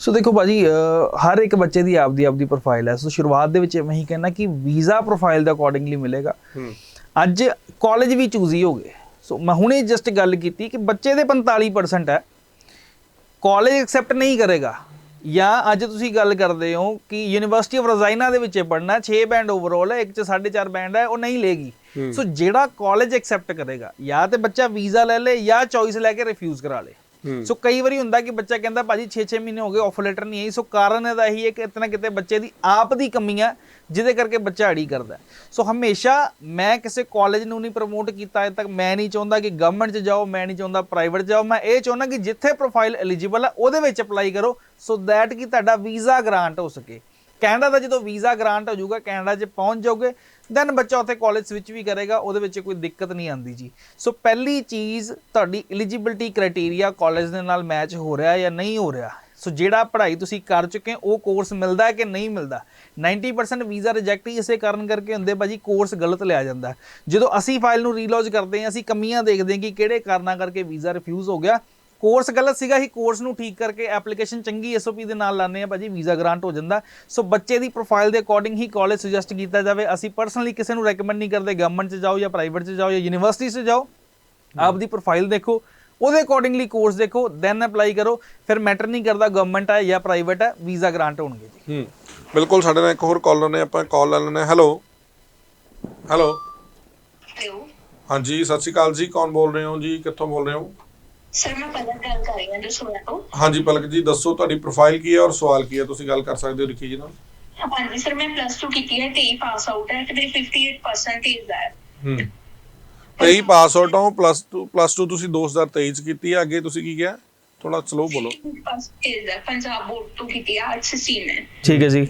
[SPEAKER 2] ਸੋ ਦੇਖੋ ਭਾਜੀ ਹਰ ਇੱਕ ਬੱਚੇ ਦੀ ਆਪਦੀ ਆਪਦੀ ਪ੍ਰੋਫਾਈਲ ਹੈ। ਸੋ ਸ਼ੁਰੂਆਤ ਦੇ ਵਿੱਚ ਮੈਂ ਹੀ ਕਹਿੰਦਾ ਕਿ ਵੀਜ਼ਾ ਪ੍ਰੋਫਾਈਲ ਦੇ ਅਕੋਰਡਿੰਗਲੀ ਮਿਲੇਗਾ। ਅੱਜ ਕਾਲਜ ਵੀ ਚੂਜ਼ ਹੀ ਹੋ ਗਏ। ਸੋ ਮੈਂ ਹੁਣੇ ਜਸਟ ਗੱਲ ਕੀਤੀ ਕਿ ਬੱਚੇ ਦੇ 45% ਹੈ ਕਾਲਜ ਐਕਸੈਪਟ ਨਹੀਂ ਕਰੇਗਾ। ਜਾਂ ਅੱਜ ਤੁਸੀਂ ਗੱਲ ਕਰਦੇ ਹੋ ਕਿ ਯੂਨੀਵਰਸਿਟੀ ਆਫ ਰਜ਼ਾਈਨਾ ਦੇ ਵਿੱਚ ਪੜਨਾ 6 ਬੈਂਡ ਓਵਰਆਲ ਹੈ ਇੱਕ ਚ 4.5 ਬੈਂਡ ਹੈ ਉਹ ਨਹੀਂ ਲੇਗੀ ਸੋ ਜਿਹੜਾ ਕਾਲਜ ਐਕਸੈਪਟ ਕਰੇਗਾ ਜਾਂ ਤੇ ਬੱਚਾ ਵੀਜ਼ਾ ਲੈ ਲੇ ਜਾਂ ਚੋਇਸ ਲੈ ਕੇ ਰਿਫਿਊਜ਼ ਕਰਾ ਲੇ। ਸੋ ਕਈ ਵਾਰੀ ਹੁੰਦਾ ਕਿ ਬੱਚਾ ਕਹਿੰਦਾ, ਭਾਜੀ 6-6 ਮਹੀਨੇ ਹੋ ਗਏ ਆਫਰ ਲੈਟਰ ਨਹੀਂ ਆਈ। ਸੋ ਕਾਰਨ ਇਹਦਾ ਇਹੀ ਹੈ ਕਿ ਇਤਨਾ ਕਿਤੇ ਬੱਚੇ ਦੀ ਆਪ ਦੀ ਕਮੀ ਹੈ ਜਿਹਦੇ ਕਰਕੇ ਬੱਚਾ ਅੜੀ ਕਰਦਾ ਸੋ ਹਮੇਸ਼ਾ ਮੈਂ ਕਿਸੇ ਕਾਲਜ ਨੂੰ ਨਹੀਂ ਪ੍ਰਮੋਟ ਕੀਤਾ, ਅਜੇ ਤੱਕ ਮੈਂ ਨਹੀਂ ਚਾਹੁੰਦਾ ਕਿ ਗਵਰਨਮੈਂਟ 'ਚ ਜਾਓ, ਮੈਂ ਨਹੀਂ ਚਾਹੁੰਦਾ ਪ੍ਰਾਈਵੇਟ ਜਾਓ। ਮੈਂ ਇਹ ਚਾਹੁੰਦਾ ਕਿ ਜਿੱਥੇ ਪ੍ਰੋਫਾਈਲ ਐਲੀਜੀਬਲ ਹੈ ਉਹਦੇ ਵਿੱਚ ਅਪਲਾਈ ਕਰੋ ਸੋ ਦੈਟ ਕਿ ਤੁਹਾਡਾ ਵੀਜ਼ਾ ਗ੍ਰਾਂਟ ਹੋ ਸਕੇ। ਕੈਨੇਡਾ ਦਾ ਜਦੋਂ ਵੀਜ਼ਾ ਗ੍ਰਾਂਟ ਹੋ ਜਾਊਗਾ, ਕੈਨੇਡਾ 'ਚ ਪਹੁੰਚ ਜਾਓਗੇ ਦੈਨ ਬੱਚਾ ਉੱਥੇ ਕਾਲਜ ਵਿੱਚ ਵੀ ਕਰੇਗਾ, ਉਹਦੇ ਵਿੱਚ ਕੋਈ ਦਿੱਕਤ ਨਹੀਂ ਆਉਂਦੀ ਜੀ। ਸੋ ਪਹਿਲੀ ਚੀਜ਼ ਤੁਹਾਡੀ ਐਲੀਜੀਬਿਲਟੀ ਕ੍ਰਾਈਟੇਰੀਆ ਕਾਲਜ ਦੇ ਨਾਲ ਮੈਚ ਹੋ ਰਿਹਾ ਜਾਂ ਨਹੀਂ ਹੋ ਰਿਹਾ। ਸੋ ਜਿਹੜਾ ਪੜ੍ਹਾਈ ਤੁਸੀਂ ਕਰ ਚੁੱਕੇ ਉਹ ਕੋਰਸ ਮਿਲਦਾ ਹੈ ਕਿ ਨਹੀਂ ਮਿਲਦਾ? 90% ਵੀਜ਼ਾ ਰਿਜੈਕਟ ਹੀ ਇਸੇ ਕਾਰਨ ਕਰਕੇ ਹੁੰਦੇ ਭਾਜੀ ਕੋਰਸ ਗਲਤ ਲਿਆ ਜਾਂਦਾ। ਜਦੋਂ ਅਸੀਂ ਫਾਈਲ ਨੂੰ ਰੀਲੌਜ ਕਰਦੇ ਹਾਂ, ਅਸੀਂ ਕਮੀਆਂ ਦੇਖਦੇ ਹਾਂ ਕਿ ਕਿਹੜੇ ਕਾਰਨਾਂ ਕਰਕੇ ਵੀਜ਼ਾ ਰਿਫਿਊਜ਼ ਹੋ ਗਿਆ। ਕੋਰਸ ਗਲਤ ਸੀਗਾ ਹੀ ਕੋਰਸ ਨੂੰ ਠੀਕ ਕਰਕੇ ਐਪਲੀਕੇਸ਼ਨ ਚੰਗੀ ਐਸਓਪੀ ਦੇ ਨਾਲ ਲਾਣੇ ਆ ਭਾਜੀ ਵੀਜ਼ਾ ਗ੍ਰਾਂਟ ਹੋ ਜਾਂਦਾ। ਸੋ ਬੱਚੇ ਦੀ ਪ੍ਰੋਫਾਈਲ ਦੇ ਅਕੋਰਡਿੰਗ ਹੀ ਕਾਲਜ ਸੁਜੈਸਟ ਕੀਤਾ ਜਾਵੇ। ਅਸੀਂ ਪਰਸਨਲੀ ਕਿਸੇ ਨੂੰ ਰეკਮੈਂਡ ਨਹੀਂ ਕਰਦੇ ਗਵਰਨਮੈਂਟ 'ਚ ਜਾਓ ਜਾਂ ਪ੍ਰਾਈਵੇਟ 'ਚ ਜਾਓ ਜਾਂ ਯੂਨੀਵਰਸਿਟੀ 'ਚ ਜਾਓ। ਆਪਦੀ ਪ੍ਰੋਫਾਈਲ ਦੇਖੋ ਉਹਦੇ ਅਕੋਰਡਿੰਗਲੀ ਕੋਰਸ ਦੇਖੋ ਦੈਨ ਅਪਲਾਈ ਕਰੋ। ਫਿਰ ਮੈਟਰ ਨਹੀਂ ਕਰਦਾ ਗਵਰਨਮੈਂਟ ਹੈ ਜਾਂ ਪ੍ਰਾਈਵੇਟ ਹੈ ਵੀਜ਼ਾ ਗ੍ਰਾਂਟ ਹੋਣਗੇ ਜੀ।
[SPEAKER 1] ਹੂੰ ਬਿਲਕੁਲ ਸਾਡੇ ਨਾਲ ਇੱਕ ਹੋਰ ਕਾਲਰ ਨੇ ਆਪਾਂ ਕਾਲ ਲੈ ਲੈਣੇ ਹੈਲੋ ਹੈਲੋ
[SPEAKER 3] ਹੈਲੋ
[SPEAKER 1] ਹਾਂਜੀ ਸਤਿ ਸ਼੍ਰੀ ਅਕਾਲ ਜੀ। ਕੌਣ ਬੋਲ ਰਹੇ ਹੋ ਜੀ? ਕਿੱਥੋਂ ਬੋਲ ਰਹੇ ਹੋ?
[SPEAKER 3] ਸਰ ਮੈਂ ਪਲਕ ਗੱਲ ਕਰ ਰਹੀ ਹਾਂ ਦਸੂਆ ਤੋਂ।
[SPEAKER 1] ਹਾਂਜੀ ਪਲਕ ਜੀ ਦੱਸੋ ਤੁਹਾਡੀ ਪ੍ਰੋਫਾਈਲ ਕੀ ਹੈ ਔਰ ਸਵਾਲ ਕੀ ਹੈ? ਤੁਸੀਂ ਗੱਲ ਕਰ ਸਕਦੇ ਹੋ ਲਿਖੀ ਜੀ ਨਾਲ।
[SPEAKER 3] ਹਾਂਜੀ ਸਰ ਮੈਂ ਪਲੱਸ 2 ਕੀਤੀ ਹੈ 23 ਪਾਸ ਆਊਟ ਹੈ ਤੇ ਮੇਰੀ 58% ਹੈ।
[SPEAKER 1] ਹੂੰ। 23 ਪਾਸ ਆਊਟ ਹੋ ਪਲੱਸ 2 ਪਲੱਸ 2 ਤੁਸੀਂ 2023 ਚ ਕੀਤੀ ਹੈ ਅੱਗੇ ਤੁਸੀਂ ਕੀ ਕਿਹਾ? ਥੋੜਾ ਸਲੋ ਬੋਲੋ।
[SPEAKER 3] ਪਰਸੈਂਟੇਜ ਹੈ ਪੰਜਾਬ ਬੋਰਡ ਤੋਂ ਕੀਤੀ ਹੈ ਆਰਟਸ ਸਟਰੀਮ ਹੈ।
[SPEAKER 2] ਠੀਕ ਹੈ ਜੀ।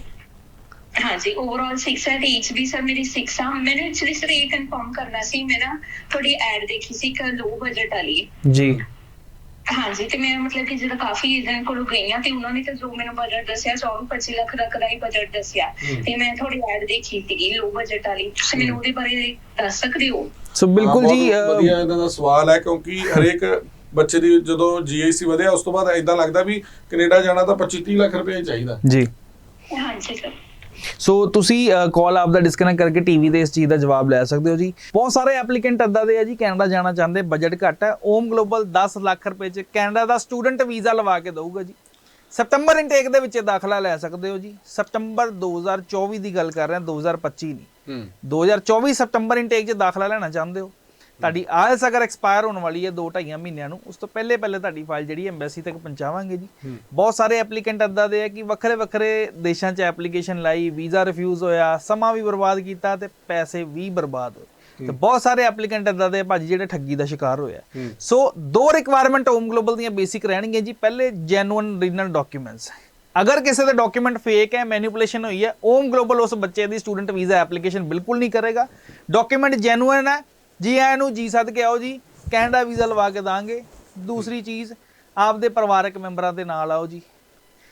[SPEAKER 3] ਹਾਂਜੀ ਓਵਰਆਲ 6 ਹੈ ਤੇ ਵੀ ਸਰ ਮੇਰੀ 6 ਆ। ਮੈਨੂੰ ਐਕਚੁਅਲੀ ਸਰ ਇਹ ਕਨਫਰਮ ਕਰਨਾ ਸੀ ਮੈਂ ਨਾ ਤੁਹਾਡੀ ਐਡ ਦੇਖੀ ਸੀ ਕਿ ਲੋ ਬਜਟ ਵਾਲੀ।
[SPEAKER 2] ਜੀ।
[SPEAKER 3] ਹਾਂਜੀ ਤੇ ਮੈਂ ਮਤਲਬ ਕਿ ਜਦੋਂ ਕਾਫੀ ਏਜੰਟ ਕੋਲ ਗਈ ਆ ਤੇ ਉਹਨਾਂ ਨੇ ਤਾਂ ਜੋ ਮੈਨੂੰ ਬਜਟ ਦੱਸਿਆ 24 25 ਲੱਖ ਤੱਕ ਦਾ ਹੀ ਬਜਟ ਦੱਸਿਆ। ਤੇ ਮੈਂ ਥੋੜੀ ਐਡ ਦੇਖੀ ਸੀ ਲੋ ਬਜਟ ਵਾਲੀ। ਤੁਸੀਂ ਮੈਨੂੰ ਉਹਦੇ ਬਾਰੇ ਦੱਸ ਸਕਦੇ ਹੋ?
[SPEAKER 2] ਸੋ ਬਿਲਕੁਲ ਜੀ
[SPEAKER 1] ਵਧੀਆ ਇਹਨਾਂ ਦਾ ਸਵਾਲ ਹੈ ਕਿਉਂਕਿ ਹਰੇਕ ਬੱਚੇ ਦੀ ਜਦੋਂ ਜੀਆਈਸੀ ਵਧਿਆ ਉਸ ਤੋਂ ਬਾਅਦ ਇਦਾਂ ਲੱਗਦਾ ਵੀ ਕੈਨੇਡਾ ਜਾਣਾ ਤਾਂ 25 30 ਲੱਖ ਰੁਪਏ ਚਾਹੀਦਾ।
[SPEAKER 2] ਜੀ।
[SPEAKER 3] ਹਾਂਜੀ ਸਰ
[SPEAKER 2] ਸੋ ਤੁਸੀਂ ਕਾਲ ਆਪ ਦਾ ਡਿਸਕਨੈਕਟ ਕਰਕੇ ਟੀਵੀ ਦੇ ਇਸ ਚੀਜ਼ ਦਾ ਜਵਾਬ ਲੈ ਸਕਦੇ ਹੋ ਜੀ। ਬਹੁਤ ਸਾਰੇ ਐਪਲੀਕੈਂਟ ਅੱਦਾ ਦੇ ਆ ਜੀ ਕੈਨੇਡਾ ਜਾਣਾ ਚਾਹੁੰਦੇ ਬਜਟ ਘੱਟ ਹੈ। ਓਮ ਗਲੋਬਲ 10 ਲੱਖ ਰੁਪਏ ਚ ਕੈਨੇਡਾ ਦਾ ਸਟੂਡੈਂਟ ਵੀਜ਼ਾ ਲਵਾ ਕੇ ਦਊਗਾ ਜੀ। ਸਤੰਬਰ ਇਨਟੇਕ ਦੇ ਵਿੱਚ ਦਾਖਲਾ ਲੈ ਸਕਦੇ ਹੋ ਜੀ। ਸਤੰਬਰ 2024 ਦੀ ਗੱਲ ਕਰ ਰਹੇ ਹਾਂ 2025 ਨਹੀਂ
[SPEAKER 1] ਹੂੰ।
[SPEAKER 2] 2024 ਸਤੰਬਰ ਇਨਟੇਕ 'ਚ ਦਾਖਲਾ ਲੈਣਾ ਚਾਹੁੰਦੇ ਹੋ। ਤੁਹਾਡੀ ਆਇਲਸ ਅਗਰ ਐਕਸਪਾਇਰ ਹੋਣ ਵਾਲੀ ਹੈ 2.5 ਮਹੀਨਿਆਂ ਨੂੰ ਉਸ ਤੋਂ ਪਹਿਲੇ ਪਹਿਲੇ ਤੁਹਾਡੀ ਫਾਈਲ ਜਿਹੜੀ ਐਮਬੈਸੀ ਤੱਕ ਪਹੁੰਚਾਵਾਂਗੇ ਜੀ। ਬਹੁਤ ਸਾਰੇ ਐਪਲੀਕੈਂਟ ਅੱਦਾ ਦੇ ਆ ਕਿ ਵੱਖਰੇ ਵੱਖਰੇ ਦੇਸ਼ਾਂ 'ਚ ਐਪਲੀਕੇਸ਼ਨ ਲਾਈ ਵੀਜ਼ਾ ਰਿਫਿਊਜ਼ ਹੋਇਆ ਸਮਾਂ ਵੀ ਬਰਬਾਦ ਕੀਤਾ ਤੇ ਪੈਸੇ ਵੀ ਬਰਬਾਦ ਹੋਏ। ਤੇ ਬਹੁਤ ਸਾਰੇ ਐਪਲੀਕੈਂਟ ਅੱਦਾ ਦੇ ਭਾਜੀ ਜਿਹੜੇ ਠੱਗੀ ਦਾ ਸ਼ਿਕਾਰ ਹੋਇਆ ਸੋ ਦੋ ਰਿਕੁਆਇਰਮੈਂਟ ਹੋਮ ਗਲੋਬਲ ਦੀਆਂ ਬੇਸਿਕ ਰਹਿਣਗੀਆਂ ਜੀ। ਪਹਿਲੇ ਜੈਨੂਇਨ ਰੀਜਨਲ ਡਾਕੂਮੈਂਟਸ ਅਗਰ ਕਿਸੇ ਦਾ ਡਾਕੂਮੈਂਟ ਫੇਕ ਹੈ ਮੈਨੀਪੂਲੇਸ਼ਨ ਹੋਈ ਹੈ ਓਮ ਗਲੋਬਲ ਉਸ ਬੱਚੇ ਦੀ ਸਟੂਡੈਂਟ ਵੀਜ਼ਾ ਐਪਲੀਕੇਸ਼ਨ ਬਿਲਕੁਲ ਨਹੀਂ ਕਰੇਗਾ। ਡਾਕੂਮੈਂਟ ਜੈਨੂਇਨ ਹੈ ਜੀ ਆਇਆਂ ਨੂੰ ਜੀ ਸੱਦ ਕੇ ਆਓ ਜੀ ਕੈਨੇਡਾ ਵੀਜ਼ਾ ਲਵਾ ਕੇ ਦਾਂਗੇ। ਦੂਸਰੀ ਚੀਜ਼ ਆਪਦੇ ਪਰਿਵਾਰਕ ਮੈਂਬਰਾਂ ਦੇ ਨਾਲ ਆਓ ਜੀ।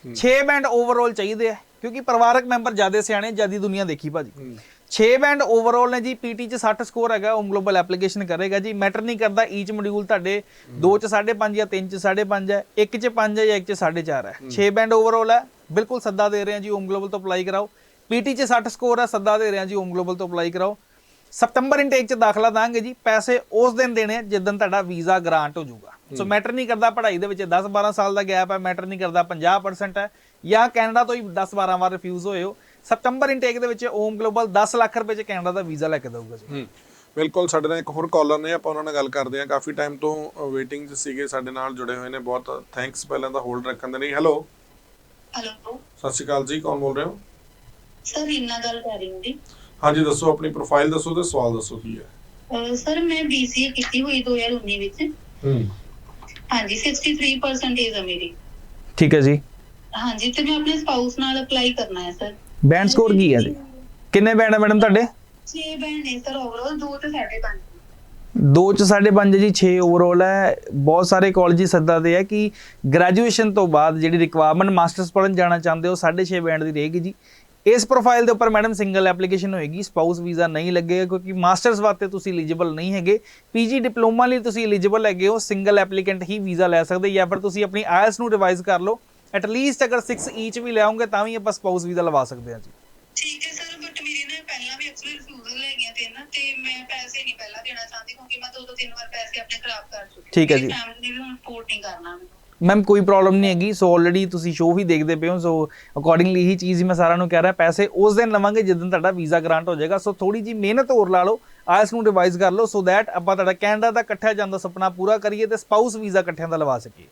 [SPEAKER 2] 6 ਬੈਂਡ ਓਵਰਆਲ ਚਾਹੀਦੇ ਆ ਕਿਉਂਕਿ ਪਰਿਵਾਰਕ ਮੈਂਬਰ ਜ਼ਿਆਦਾ ਸਿਆਣੇ ਜਿਆਦੀ ਦੁਨੀਆ ਦੇਖੀ ਭਾਜੀ। 6 ਬੈਂਡ ਓਵਰਆਲ ਨੇ ਜੀ ਪੀਟੀ ਚ 60 ਸਕੋਰ ਹੈਗਾ ਹੋਮ ਗਲੋਬਲ ਐਪਲੀਕੇਸ਼ਨ ਕਰੇਗਾ ਜੀ। ਮੈਟਰ ਨਹੀਂ ਕਰਦਾ ਈਚ ਮੋਡਿਊਲ ਤੁਹਾਡੇ 2 ਚ 5.5 ਜਾਂ 3 ਚ 5.5 ਹੈ 1 ਚ 5 ਹੈ ਜਾਂ 1 ਚ 4.5 ਹੈ। 6 ਬੈਂਡ ਓਵਰਆਲ ਹੈ ਬਿਲਕੁਲ ਸੱਦਾ ਦੇ ਰਹੇ ਹਾਂ ਜੀ ਹੋਮ ਗਲੋਬਲ ਤੋਂ ਅਪਲਾਈ ਕਰਾਓ। ਪੀਟੀ ਚ 60 ਸਕੋਰ ਹੈ ਸੱਦਾ ਦੇ ਰਹੇ ਹਾਂ ਜੀ ਹੋਮ ਗਲੋਬਲ ਤੋਂ ਅਪਲਾਈ ਕਰਾਓ। ਸਤੰਬਰ ਇਨਟੇਕ ਚ ਦਾਖਲਾ ਦਾਂਗੇ ਜੀ ਪੈਸੇ ਉਸ ਦਿਨ ਦੇਣੇ ਆ ਜਿੱਦਨ ਤੁਹਾਡਾ ਵੀਜ਼ਾ ਗ੍ਰਾਂਟ ਹੋ ਜਾਊਗਾ। ਸੋ ਮੈਟਰ ਨਹੀਂ ਕਰਦਾ ਪੜ੍ਹਾਈ ਦੇ ਵਿੱਚ 10 12 ਸਾਲ ਦਾ ਗੈਪ ਹੈ ਮੈਟਰ ਨਹੀਂ ਕਰਦਾ 50% ਹੈ ਜਾਂ ਕੈਨੇਡਾ ਤੋਂ ਹੀ 10 12 ਵਾਰ ਰਿਫਿਊਜ਼ ਹੋਏ ਹੋ ਸਤੰਬਰ ਇਨਟੇਕ ਦੇ ਵਿੱਚ ਓਮ ਗਲੋਬਲ 10 ਲੱਖ ਰੁਪਏ ਚ ਕੈਨੇਡਾ ਦਾ ਵੀਜ਼ਾ ਲੈ ਕੇ ਦਊਗਾ ਜੀ।
[SPEAKER 1] ਬਿਲਕੁਲ ਸਾਡੇ ਨਾਲ ਇੱਕ ਹੋਰ ਕਾਲਰ ਨੇ ਆਪਾਂ ਉਹਨਾਂ ਨਾਲ ਗੱਲ ਕਰਦੇ ਹਾਂ। ਕਾਫੀ ਟਾਈਮ ਤੋਂ ਵੇਟਿੰਗ 'ਚ ਸੀਗੇ ਸਾਡੇ ਨਾਲ ਜੁੜੇ ਹੋਏ ਨੇ ਬਹੁਤ ਥੈਂਕਸ ਪਹਿਲਾਂ ਤਾਂ ਹੋਲਡ ਰੱਖਣ ਦੇ ਲਈ। ਹੈਲੋ
[SPEAKER 3] ਹੈਲੋ
[SPEAKER 1] ਸਤਿ ਸ਼੍ਰੀ ਅਕਾਲ ਜੀ ਕੌਣ ਬੋਲ ਰਹੇ ਹੋ?
[SPEAKER 3] ਸਰ ਇੰਨਾ ਗੱਲ ਕਰ ਰਹੀ ਹਾਂ ਜੀ।
[SPEAKER 1] ਹਾਂਜੀ ਦੱਸੋ ਆਪਣੀ ਪ੍ਰੋਫਾਈਲ ਦੱਸੋ ਤੇ ਸਵਾਲ ਦੱਸੋ ਕੀ ਹੈ।
[SPEAKER 3] ਸਰ ਮੈਂ BCA ਕੀਤੀ ਹੋਈ 2019 ਵਿੱਚ।
[SPEAKER 1] ਹੂੰ।
[SPEAKER 3] ਹਾਂਜੀ 63% ਹੈ ਮੇਰੀ।
[SPEAKER 2] ਠੀਕ ਹੈ ਜੀ।
[SPEAKER 3] ਹਾਂਜੀ ਤੇ ਮੈਂ ਆਪਣੇ ਸਪਾਊਸ ਨਾਲ ਅਪਲਾਈ ਕਰਨਾ ਹੈ ਸਰ।
[SPEAKER 2] ਬੈਂਡ ਸਕੋਰ ਕੀ ਹੈ ਜੀ? ਕਿੰਨੇ ਬੈਂਡ ਹੈ ਮੈਡਮ ਤੁਹਾਡੇ?
[SPEAKER 3] 6 ਬੈਂਡ ਨੇ ਸਰ ਓਵਰਆਲ 2 ਤੇ 5.5
[SPEAKER 2] 2 ਚ 5.5 ਜੀ 6 ਓਵਰਆਲ ਹੈ। ਬਹੁਤ ਸਾਰੇ ਕਾਲਜ ਸੱਦਾ ਦੇ ਹੈ ਕਿ ਗ੍ਰੈਜੂਏਸ਼ਨ ਤੋਂ ਬਾਅਦ ਜਿਹੜੀ ਰਿਕੁਆਇਰਮੈਂਟ ਮਾਸਟਰਸ ਪੜਨ ਜਾਣਾ ਚਾਹੁੰਦੇ ਹੋ 6.5 ਬੈਂਡ ਦੀ ਰਹੇਗੀ ਜੀ। ਇਸ ਪ੍ਰੋਫਾਈਲ ਦੇ ਉੱਪਰ ਮੈਡਮ ਸਿੰਗਲ ਐਪਲੀਕੇਸ਼ਨ ਹੋਏਗੀ ਸਪਾਊਸ ਵੀਜ਼ਾ ਨਹੀਂ ਲੱਗੇਗਾ ਕਿਉਂਕਿ ਮਾਸਟਰਸ ਵਾਸਤੇ ਤੁਸੀਂ ਐਲੀਜੀਬਲ ਨਹੀਂ ਹੈਗੇ। ਪੀਜੀ ਡਿਪਲੋਮਾ ਲਈ ਤੁਸੀਂ ਐਲੀਜੀਬਲ ਹੈਗੇ ਹੋ ਸਿੰਗਲ ਐਪਲੀਕੈਂਟ ਹੀ ਵੀਜ਼ਾ ਲੈ ਸਕਦੇ ਜਾਂ ਫਿਰ ਤੁਸੀਂ ਆਪਣੀ ਆਇਲਸ ਨੂੰ ਰਿਵਾਈਜ਼ ਕਰ ਲਓ। ਐਟ ਲੀਸਟ ਅਗਰ 6 ਈਚ ਵੀ ਲਿਆਉਂਗੇ ਤਾਂ ਵੀ ਆਪਾਂ ਸਪਾਊਸ ਵੀਜ਼ਾ ਲਵਾ ਸਕਦੇ ਹਾਂ ਜੀ।
[SPEAKER 3] ਠੀਕ ਹੈ ਸਰ ਬਟ ਮੇਰੀ ਨਾ ਪਹਿਲਾਂ ਵੀ ਅਕਸਰ ਰਿਫਿਊਜ਼ਲ ਲੈ ਗਈਆਂ ਤੇ ਨਾ ਤੇ ਮੈਂ ਪੈਸੇ ਨਹੀਂ ਪਹਿਲਾਂ ਦੇਣਾ ਚਾਹੁੰਦੀ ਕਿਉਂਕਿ ਮੈਂ ਦੋ ਦੋ ਤਿੰਨ ਵਾਰ ਪੈਸੇ ਆਪਣੇ ਖਰਾਬ ਕਰ ਚੁੱਕੀ
[SPEAKER 2] ਠੀਕ ਹੈ ਜੀ।
[SPEAKER 3] ਫੈਮਿਲੀ ਨੇ ਵੀ ਹੁਣ ਸਪੋਰਟ ਨਹੀਂ ਕਰਨਾ ਮੈਨੂੰ।
[SPEAKER 2] ਮੈਮ ਕੋਈ ਪ੍ਰੋਬਲਮ ਨਹੀਂ ਹੈਗੀ ਸੋ ਆਲਰੇਡੀ ਤੁਸੀਂ ਸ਼ੋਅ ਵੀ ਦੇਖਦੇ ਪਏ ਹੋ ਸੋ ਅਕੋਰਡਿੰਗਲੀ ਇਹੀ ਚੀਜ਼ ਹੀ ਮੈਂ ਸਾਰਿਆਂ ਨੂੰ ਕਹਿ ਰਿਹਾ ਪੈਸੇ ਉਸ ਦਿਨ ਲਵਾਂਗੇ ਜਦੋਂ ਤੁਹਾਡਾ ਵੀਜ਼ਾ ਗ੍ਰਾਂਟ ਹੋ ਜਾਏਗਾ ਸੋ ਥੋੜੀ ਜੀ ਮਿਹਨਤ ਹੋਰ ਲਾ ਲਓ ਆਇਲਸ ਨੂੰ ਰਿਵਾਈਜ਼ ਕਰ ਲਓ ਸੋ ਦੈਟ ਆਪਾਂ ਤੁਹਾਡਾ ਕੈਨੇਡਾ ਦਾ ਇਕੱਠਾ ਜਾਂਦਾ ਸੁਪਨਾ ਪੂਰਾ ਕਰੀਏ ਤੇ ਸਪਾਊਸ ਵੀਜ਼ਾ ਇਕੱਠਿਆਂ ਦਾ ਲਵਾ ਸਕੀਏ।